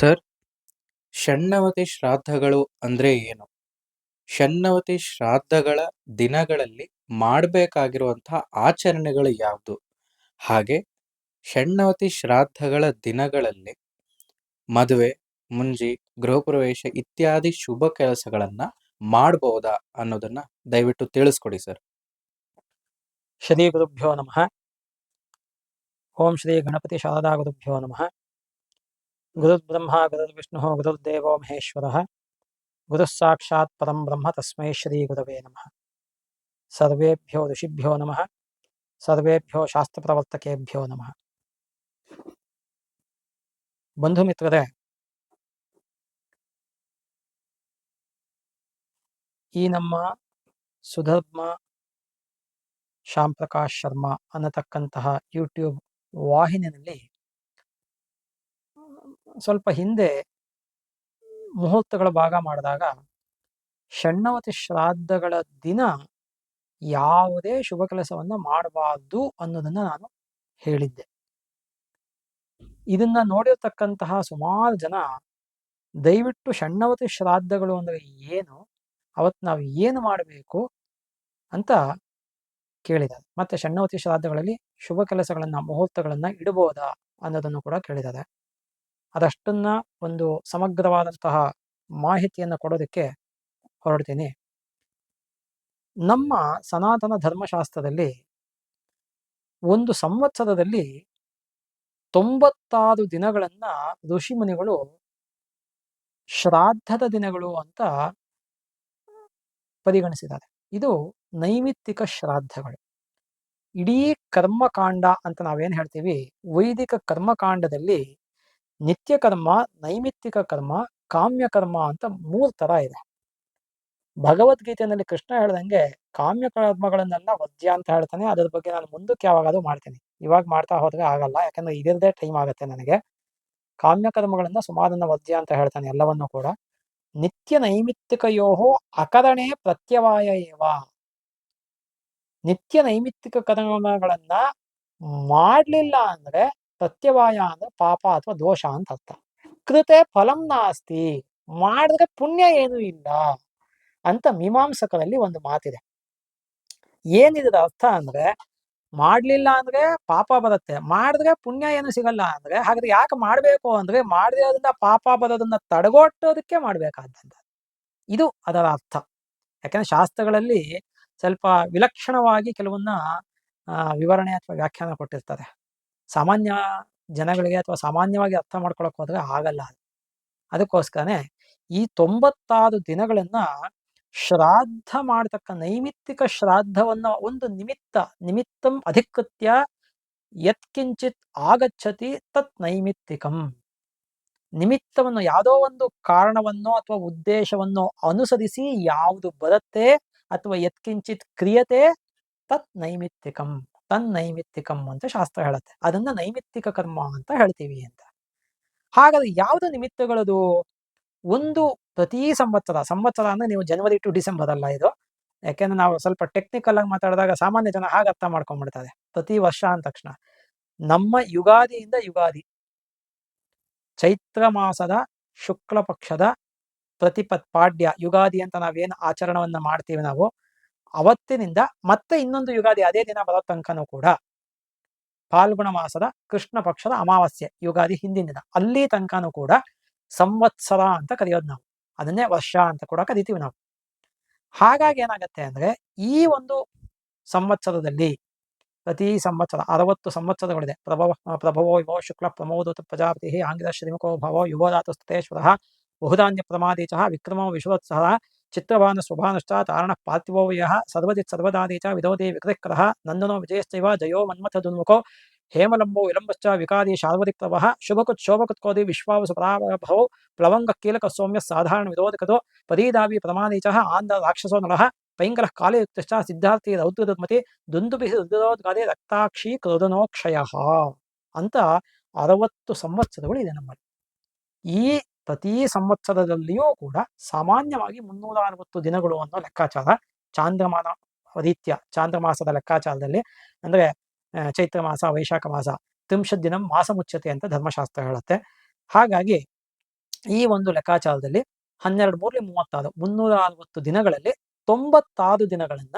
Sir ಷಣ್ಣವತಿ ಶ್ರಾದ್ದಗಳು ಅಂದ್ರೆ ಏನು? ಷಣ್ಣವತಿ ಶ್ರಾದ್ದಗಳ ದಿನಗಳಲ್ಲಿ ಮಾಡಬೇಕಾಗಿರುವಂತಹ ಆಚರಣೆಗಳು ಯಾವುದು? ಹಾಗೆ ಷಣ್ಣವತಿ ಶ್ರಾದ್ದಗಳ ದಿನಗಳಲ್ಲಿ ಮದುವೆ, ಮುಂಜಿ, ಗೃಹಪ್ರವೇಶ ಇತ್ಯಾದಿ ಶುಭ ಕೆಲಸಗಳನ್ನ ಮಾಡಬಹುದಾ ಅನ್ನೋದನ್ನ ದಯವಿಟ್ಟು ತಿಳಿಸ್ಕೊಡಿ ಸರ್. ಶ್ರೀ ಗುರುಭ್ಯೋ ನಮಃ. ಓಂ ಶ್ರೀ ಗಣಪತಿ ಶಾರದಾ ಗುರುಭ್ಯೋ ನಮಃ. ಗುರುರ್ಬ್ರಹ್ಮ ಗುರುರ್ವಿಷ್ಣು ಗುರುರ್ದೇವೋ ಮಹೇಶ್ವರ ಗುರುಃ ಸಾಕ್ಷಾತ್ ಪರಂ ಬ್ರಹ್ಮ ತಸ್ಮೈ ಶ್ರೀ ಗುರವೇ ನಮಃ ಸರ್ವೇಭ್ಯೋ ಋಷಿಭ್ಯೋ ನಮಃ ಸರ್ವೇಭ್ಯೋ ಶಾಸ್ತ್ರಪ್ರವರ್ತಕೇಭ್ಯೋ ನಮಃ ಬಂಧು ಮಿತ್ರರೇ ಈ ನಮ್ಮ ಸುಧರ್ಮ ಶ್ಯಾಮ್ ಪ್ರಕಾಶ್ ಶರ್ಮಾ ಅನ್ನತಕ್ಕಂತಹ ಯೂಟ್ಯೂಬ್ ವಾಹಿನಿಯಲ್ಲಿ ಸ್ವಲ್ಪ ಹಿಂದೆ ಮುಹೂರ್ತಗಳ ಭಾಗ ಮಾಡಿದಾಗ ಷಣ್ಣವತಿ ಶ್ರಾದ್ದಗಳ ದಿನ ಯಾವುದೇ ಶುಭ ಕೆಲಸವನ್ನ ಮಾಡಬಾರ್ದು ಅನ್ನೋದನ್ನ ನಾನು ಹೇಳಿದ್ದೆ. ಇದನ್ನ ನೋಡಿರ್ತಕ್ಕಂತಹ ಸುಮಾರು ಜನ ದಯವಿಟ್ಟು ಷಣ್ಣವತಿ ಶ್ರಾದ್ದಗಳು ಅಂದ್ರೆ ಏನು ಅವತ್ತು ನಾವು ಏನು ಮಾಡಬೇಕು ಅಂತ ಕೇಳಿದ್ದಾರೆ. ಮತ್ತೆ ಷಣ್ಣವತಿ ಶ್ರಾದ್ದಗಳಲ್ಲಿ ಶುಭ ಕೆಲಸಗಳನ್ನ, ಮುಹೂರ್ತಗಳನ್ನ ಇಡಬಹುದಾ ಅನ್ನೋದನ್ನು ಕೂಡ ಕೇಳಿದ್ದಾರೆ. ಅದಷ್ಟನ್ನ ಒಂದು ಸಮಗ್ರವಾದಂತಹ ಮಾಹಿತಿಯನ್ನು ಕೊಡೋದಕ್ಕೆ ಹೊರಡ್ತೀನಿ. ನಮ್ಮ ಸನಾತನ ಧರ್ಮಶಾಸ್ತ್ರದಲ್ಲಿ ಒಂದು ಸಂವತ್ಸರದಲ್ಲಿ ತೊಂಬತ್ತಾರು ದಿನಗಳನ್ನ ಋಷಿಮುನಿಗಳು ಶ್ರಾದ್ದದ ದಿನಗಳು ಅಂತ ಪರಿಗಣಿಸಿದ್ದಾರೆ. ಇದು ನೈಮಿತ್ತಿಕ ಶ್ರಾದ್ದಗಳು. ಇಡೀ ಕರ್ಮಕಾಂಡ ಅಂತ ನಾವೇನು ಹೇಳ್ತೀವಿ, ವೈದಿಕ ಕರ್ಮಕಾಂಡದಲ್ಲಿ ನಿತ್ಯ ಕರ್ಮ ನೈಮಿತ್ತಿಕ ಕರ್ಮ ಕಾಮ್ಯ ಕರ್ಮ ಅಂತ ಮೂರು ತರ ಇದೆ. ಭಗವದ್ಗೀತೆಯಲ್ಲಿ ಕೃಷ್ಣ ಹೇಳ್ದಂಗೆ ಕಾಮ್ಯ ಕರ್ಮಗಳನ್ನೆಲ್ಲ ವದ್ಯ ಅಂತ ಹೇಳ್ತಾನೆ. ಅದ್ರ ಬಗ್ಗೆ ನಾನು ಮುಂದಕ್ಕೆ ಯಾವಾಗಾದ್ರೂ ಮಾಡ್ತೀನಿ. ಇವಾಗ ಮಾಡ್ತಾ ಹೋದ್ರೆ ಆಗಲ್ಲ. ಯಾಕಂದ್ರೆ ಇದಿರದೇ ಟೈಮ್ ಆಗುತ್ತೆ ನನಗೆ. ಕಾಮ್ಯ ಕರ್ಮಗಳನ್ನ ಸುಮಾರನ್ನ ವದ್ಯ ಅಂತ ಹೇಳ್ತಾನೆ ಎಲ್ಲವನ್ನೂ ಕೂಡ. ನಿತ್ಯ ನೈಮಿತ್ತಿಕಯೋಹೋ ಅಕರಣೆ ಪ್ರತ್ಯವಾಯ ನಿತ್ಯ ನೈಮಿತ್ತಿಕ ಕರ್ಮಗಳನ್ನ ಮಾಡ್ಲಿಲ್ಲ ಅಂದ್ರೆ ಪ್ರತ್ಯವಾಯ ಅಂದ್ರೆ ಪಾಪ ಅಥವಾ ದೋಷ ಅಂತ ಅರ್ಥ ಕೃತೆ ಫಲಂ ನಾಸ್ತಿ, ಮಾಡಿದ್ರೆ ಪುಣ್ಯ ಏನು ಇಲ್ಲ ಅಂತ ಮೀಮಾಂಸಕರಲ್ಲಿ ಒಂದು ಮಾತಿದೆ. ಏನಿದ್ರ ಅರ್ಥ ಅಂದ್ರೆ, ಮಾಡ್ಲಿಲ್ಲ ಅಂದ್ರೆ ಪಾಪ ಬರುತ್ತೆ, ಮಾಡಿದ್ರೆ ಪುಣ್ಯ ಏನು ಸಿಗಲ್ಲ ಅಂದ್ರೆ, ಹಾಗಾದ್ರೆ ಯಾಕೆ ಮಾಡ್ಬೇಕು ಅಂದ್ರೆ ಮಾಡದಿರೋದ್ರಿಂದ ಪಾಪ ಬರೋದನ್ನ ತಡೆಗಟ್ಟೋದಕ್ಕೆ ಮಾಡ್ಬೇಕಾದಂತ ಇದು ಅದರ ಅರ್ಥ. ಯಾಕಂದ್ರೆ ಶಾಸ್ತ್ರಗಳಲ್ಲಿ ಸ್ವಲ್ಪ ವಿಲಕ್ಷಣವಾಗಿ ಕೆಲವನ್ನ ವಿವರಣೆ ಅಥವಾ ವ್ಯಾಖ್ಯಾನ ಕೊಟ್ಟಿರ್ತಾರೆ ಸಾಮಾನ್ಯ ಜನಗಳಿಗೆ ಅಥವಾ ಸಾಮಾನ್ಯವಾಗಿ ಅರ್ಥ ಮಾಡ್ಕೊಳಕ್ ಹೋದ್ರೆ ಆಗಲ್ಲ ಅದಕ್ಕೋಸ್ಕರನೇ ಈ ತೊಂಬತ್ತಾರು ದಿನಗಳನ್ನ ಶ್ರಾದ್ದ ಮಾಡತಕ್ಕ ನೈಮಿತ್ತಿಕ ಶ್ರಾದ್ದವನ್ನ ಒಂದು ನಿಮಿತ್ತ, ನಿಮಿತ್ತಂ ಅಧಿಕೃತ್ಯ ಯತ್ಕಿಂಚಿತ್ ಆಗಚ್ಚತಿ ತತ್ ನೈಮಿತ್ತಿಕಂ. ನಿಮಿತ್ತವನ್ನು ಯಾವುದೋ ಒಂದು ಕಾರಣವನ್ನೋ ಅಥವಾ ಉದ್ದೇಶವನ್ನೋ ಅನುಸರಿಸಿ ಯಾವುದು ಬರುತ್ತೆ ಅಥವಾ ಯತ್ಕಿಂಚಿತ್ ಕ್ರಿಯತೆ ತತ್ ನೈಮಿತ್ತಿಕಂ. ತನ್ ನೈಮಿತ್ತಿಕಂ ಅಂತ ಶಾಸ್ತ್ರ ಹೇಳುತ್ತೆ. ಅದನ್ನ ನೈಮಿತ್ತಿಕ ಕರ್ಮ ಅಂತ ಹೇಳ್ತೀವಿ ಅಂತ. ಹಾಗಾದ್ರೆ ಯಾವ್ದು ನಿಮಿತ್ತಗಳದು? ಒಂದು ಪ್ರತಿ ಸಂವತ್ಸರ. ಸಂವತ್ಸರ ಅಂದ್ರೆ ನೀವು ಜನವರಿ ಟು ಡಿಸೆಂಬರ್ ಅಲ್ಲ ಇದು. ಯಾಕೆಂದ್ರೆ ನಾವು ಸ್ವಲ್ಪ ಟೆಕ್ನಿಕಲ್ ಆಗಿ ಮಾತಾಡಿದಾಗ ಸಾಮಾನ್ಯ ಜನ ಹಾಗೆ ಅರ್ಥ ಮಾಡ್ಕೊಂಡ್ಬಿಡ್ತಾರೆ. ಪ್ರತಿ ವರ್ಷ ಅಂದ ತಕ್ಷಣ. ನಮ್ಮ ಯುಗಾದಿಯಿಂದ ಯುಗಾದಿ. ಚೈತ್ರ ಮಾಸದ ಶುಕ್ಲ ಪಕ್ಷದ ಪ್ರತಿಪತ್ ಪಾಡ್ಯ. ಯುಗಾದಿ ಅಂತ ನಾವೇನು ಆಚರಣವನ್ನ ಮಾಡ್ತೀವಿ ನಾವು. ಅವತ್ತಿನಿಂದ ಮತ್ತೆ ಇನ್ನೊಂದು ಯುಗಾದಿ ಅದೇ ದಿನ ಬರೋ ತನಕನೂ ಕೂಡ ಫಾಲ್ಗುಣ ಮಾಸದ ಕೃಷ್ಣ ಪಕ್ಷದ ಅಮಾವಾಸ್ಯೆ, ಯುಗಾದಿ ಹಿಂದಿನ ದಿನ. ಅಲ್ಲಿ ತನಕನೂ ಕೂಡ ಸಂವತ್ಸರ ಅಂತ ಕರೆಯೋದು ನಾವು. ಅದನ್ನೇ ವರ್ಷ ಅಂತ ಕೂಡ ಕರಿತೀವಿ ನಾವು. ಹಾಗಾಗಿ ಏನಾಗತ್ತೆ ಅಂದ್ರೆ ಈ ಒಂದು ಸಂವತ್ಸರದಲ್ಲಿ ಪ್ರತಿ ಸಂವತ್ಸರ, ಅರವತ್ತು ಸಂವತ್ಸರಗಳಿದೆ. ಪ್ರಭವ, ಪ್ರಭವೋ ಯುವ ಶುಕ್ಲ ಪ್ರಮೋದೂತ ಪ್ರಜಾಪತಿ, ಆಂಗ್ಲ ಶ್ರೀಮುಖೋ ಭವೋ ಯುವದಾತು ಬಹುದಾನ್ಯ ಬಹುಧಾನ್ಯ ಪ್ರಮಾದೀಚ, ವಿಕ್ರಮೋ ವಿಶ್ವೋತ್ಸಹ ಚಿತ್ರಭಾನ ಸ್ವಭಾನುಶ್ಚ ತಾರಣ ಪಾರ್ಥಿವೋ ಯಃ ಸರ್ವಜಿತ್ ಸರ್ವದಾದಿ ಚ ವಿಧೋದೇ ವಿಕೃತಿಕ್ರಹ ನಂದನೋ ವಿಜಯಶ್ಚೈವ ಜಯೋ ಮನ್ಮಥ ದುನ್ಮುಖೋ ಹೇಮಲಂಬೋ ವಿಲಂಬಶ್ಚ ವಿಕಾದಿ ಪ್ರವಹ ಶುಭಕುತ್ ಶೋಭಕುತ್ಕೋದಿ ವಿಶ್ವಾವಸು ಪರಾಭವೋ ಪ್ಲವಂಗ ಕೀಲಕ ಸೌಮ್ಯ ಸಾಧಾರಣ ವಿರೋಧಕತೋ ಪದೀದಾವಿ ಪ್ರಮಾದೀಚ ಆಂಧ್ರ ರಾಕ್ಷಸೋ ನಲಃ ಪೈಂಗಲ ಕಾಲಯುಕ್ತಶ್ಚ ಸಿದ್ಧಾರ್ಥಿ ರೌದ್ರಮತಿ ದುಂದುಭಿ ರುದ್ರೋದ್ಗಾದಿ ರಕ್ತಾಕ್ಷಿ ಕ್ರೋಧನೋಕ್ಷಯ ಅಂತ ಅರವತ್ತು ಸಂವತ್ಸರಗಳು ಇದೆ ನಮ್ಮಲ್ಲಿ ಈ ಪ್ರತಿ ಸಂವತ್ಸರದಲ್ಲಿಯೂ ಕೂಡ ಸಾಮಾನ್ಯವಾಗಿ ಮುನ್ನೂರ ಅರವತ್ತು ದಿನಗಳು ಅನ್ನೋ ಲೆಕ್ಕಾಚಾರ, ಚಾಂದ್ರಮಾನ ರೀತ್ಯ ಚಾಂದ್ರಮಾಸದ ಲೆಕ್ಕಾಚಾರದಲ್ಲಿ ಅಂದ್ರೆ ಚೈತ್ರ ಮಾಸ, ವೈಶಾಖ ಮಾಸ ತ್ರಿಂಶತ್ ದಿನ ಮಾಸ ಮುಚ್ಚತೆ ಅಂತ ಧರ್ಮಶಾಸ್ತ್ರ ಹೇಳುತ್ತೆ. ಹಾಗಾಗಿ ಈ ಒಂದು ಲೆಕ್ಕಾಚಾರದಲ್ಲಿ ಹನ್ನೆರಡು ಮೂರಲಿ ಮೂವತ್ತಾರು ಮುನ್ನೂರ ಅರವತ್ತು ದಿನಗಳಲ್ಲಿ ತೊಂಬತ್ತಾರು ದಿನಗಳನ್ನ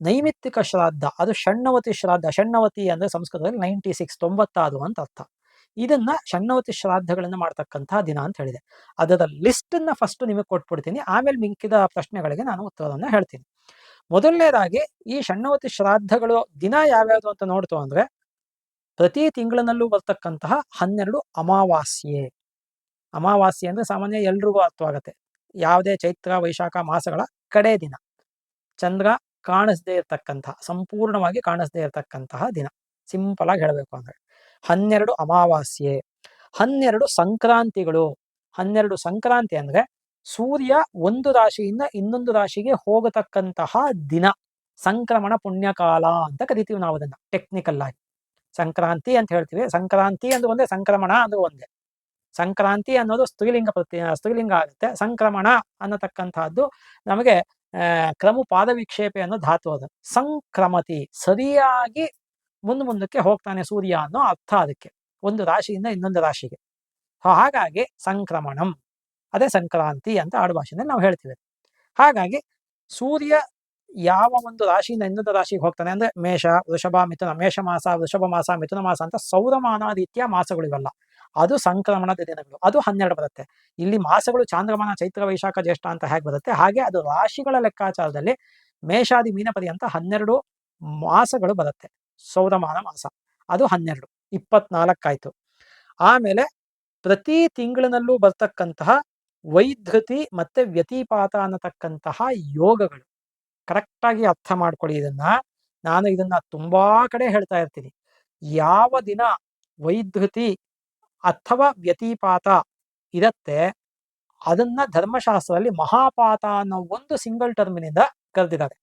ನೈಮಿತ್ತಿಕ ಶ್ರಾದ್ದ, ಅದು ಷಣ್ಣವತಿ ಶ್ರಾದ್ದ ಷಣ್ಣವತಿ ಅಂದ್ರೆ ಸಂಸ್ಕೃತದಲ್ಲಿ ನೈಂಟಿ ಸಿಕ್ಸ್ ತೊಂಬತ್ತಾರು ಅಂತ ಅರ್ಥ. ಇದನ್ನ ಷಣ್ಣವತಿ ಶ್ರಾದ್ದಗಳನ್ನ ಮಾಡ್ತಕ್ಕಂತಹ ದಿನ ಅಂತ ಹೇಳಿದೆ. ಅದರ ಲಿಸ್ಟ್ ಅನ್ನ ಫಸ್ಟ್ ನಿಮಗೆ ಕೊಟ್ಬಿಡ್ತೀನಿ. ಆಮೇಲೆ ಮಿಂಕಿದ ಪ್ರಶ್ನೆಗಳಿಗೆ ನಾನು ಉತ್ತರವನ್ನ ಹೇಳ್ತೀನಿ. ಮೊದಲನೇದಾಗಿ, ಈ ಷಣ್ಣವತಿ ಶ್ರಾದ್ದಗಳು ದಿನ ಯಾವ್ಯಾವುದು ಅಂತ ನೋಡ್ತು ಅಂದ್ರೆ, ಪ್ರತಿ ತಿಂಗಳಿನಲ್ಲೂ ಬರ್ತಕ್ಕಂತಹ ಹನ್ನೆರಡು ಅಮಾವಾಸ್ಯೆ. ಅಮಾವಾಸ್ಯೆ ಅಂದ್ರೆ ಸಾಮಾನ್ಯ ಎಲ್ರಿಗೂ ಅರ್ಥವಾಗುತ್ತೆ. ಯಾವುದೇ ಚೈತ್ರ, ವೈಶಾಖ ಮಾಸಗಳ ಕಡೆ ದಿನ. ಚಂದ್ರ ಕಾಣಿಸದೇ ಇರತಕ್ಕಂತಹ, ಸಂಪೂರ್ಣವಾಗಿ ಕಾಣಿಸದೇ ಇರತಕ್ಕಂತಹ ದಿನ. ಸಿಂಪಲ್ ಆಗಿ ಹೇಳಬೇಕು ಅಂದ್ರೆ. ಹನ್ನೆರಡು ಅಮಾವಾಸ್ಯೆ, ಹನ್ನೆರಡು ಸಂಕ್ರಾಂತಿಗಳು. ಹನ್ನೆರಡು ಸಂಕ್ರಾಂತಿ ಅಂದ್ರೆ ಸೂರ್ಯ ಒಂದು ರಾಶಿಯಿಂದ ಇನ್ನೊಂದು ರಾಶಿಗೆ ಹೋಗತಕ್ಕಂತಹ ದಿನ. ಸಂಕ್ರಮಣ ಪುಣ್ಯಕಾಲ ಅಂತ ಕರಿತೀವಿ ನಾವು ಅದನ್ನ ಟೆಕ್ನಿಕಲ್ ಆಗಿ. ಸಂಕ್ರಾಂತಿ ಅಂತ ಹೇಳ್ತೀವಿ. ಸಂಕ್ರಾಂತಿ ಅಂದ್ರೆ ಒಂದೇ, ಸಂಕ್ರಮಣ ಅಂದ್ರೆ ಒಂದೇ. ಸಂಕ್ರಾಂತಿ ಅನ್ನೋದು ಸ್ತ್ರೀಲಿಂಗ ಪ್ರತಿ ಸ್ತ್ರೀಲಿಂಗ ಆಗುತ್ತೆ. ಸಂಕ್ರಮಣ ಅನ್ನತಕ್ಕಂತಹದ್ದು ನಮಗೆ ಕ್ರಮ ಪಾದ ವಿಕ್ಷೇಪೆ ಅನ್ನೋ ಧಾತು ಅದು. ಸಂಕ್ರಮತಿ, ಸರಿಯಾಗಿ ಮುಂದೆ ಮುಂದಕ್ಕೆ ಹೋಗ್ತಾನೆ ಸೂರ್ಯ ಅನ್ನೋ ಅರ್ಥ ಅದಕ್ಕೆ. ಒಂದು ರಾಶಿಯಿಂದ ಇನ್ನೊಂದು ರಾಶಿಗೆ. ಹಾಗಾಗಿ ಸಂಕ್ರಮಣಂ. ಅದೇ ಸಂಕ್ರಾಂತಿ ಅಂತ ಆಡುಭಾಷೆಯಲ್ಲಿ ನಾವು ಹೇಳ್ತೀವಿ. ಹಾಗಾಗಿ ಸೂರ್ಯ ಯಾವ ಒಂದು ರಾಶಿಯಿಂದ ಇನ್ನೊಂದು ರಾಶಿಗೆ ಹೋಗ್ತಾನೆ ಅಂದ್ರೆ ಮೇಷ, ವೃಷಭ, ಮಿಥುನ, ಮೇಷ ಮಾಸ, ವೃಷಭ ಮಾಸ, ಮಿಥುನ ಮಾಸ ಅಂತ ಸೌರಮಾನ ರೀತಿಯ ಮಾಸಗಳು ಇವೆಲ್ಲ ಅದು ಸಂಕ್ರಮಣದ ದಿನಗಳು. ಅದು ಹನ್ನೆರಡು ಬರುತ್ತೆ. ಇಲ್ಲಿ ಮಾಸಗಳು ಚಾಂದ್ರಮಾನ, ಚೈತ್ರ, ವೈಶಾಖ, ಜ್ಯೇಷ್ಠ ಅಂತ ಹೇಗೆ ಬರುತ್ತೆ? ಹಾಗೆ ಅದು ರಾಶಿಗಳ ಲೆಕ್ಕಾಚಾರದಲ್ಲಿ ಮೇಷಾದಿ, ಮೀನಪದಿ ಅಂತ ಹನ್ನೆರಡು ಮಾಸಗಳು ಬರುತ್ತೆ. ಸೌರಮಾನ ಮಾಸ. ಅದು ಹನ್ನೆರಡು, ಇಪ್ಪತ್ನಾಲ್ಕಾಯ್ತು. ಆಮೇಲೆ ಪ್ರತಿ ತಿಂಗಳಿನಲ್ಲೂ ಬರ್ತಕ್ಕಂತಹ ವೈಧೃತಿ ಮತ್ತೆ ವ್ಯತಿಪಾತ ಅನ್ನತಕ್ಕಂತಹ ಯೋಗಗಳು. ಕರೆಕ್ಟಾಗಿ ಅರ್ಥ ಮಾಡ್ಕೊಳ್ಳಿ ಇದನ್ನ. ನಾನು ಇದನ್ನ ತುಂಬಾ ಕಡೆ ಹೇಳ್ತಾ ಇರ್ತೀನಿ. ಯಾವ ದಿನ ವೈಧೃತಿ ಅಥವಾ ವ್ಯತಿಪಾತ ಇರತ್ತೆ, ಅದನ್ನ ಧರ್ಮಶಾಸ್ತ್ರದಲ್ಲಿ ಮಹಾಪಾತ ಅನ್ನೋ ಒಂದು ಸಿಂಗಲ್ ಟರ್ಮಿನಿಂದ ಕರೆದಿದ್ದಾರೆ.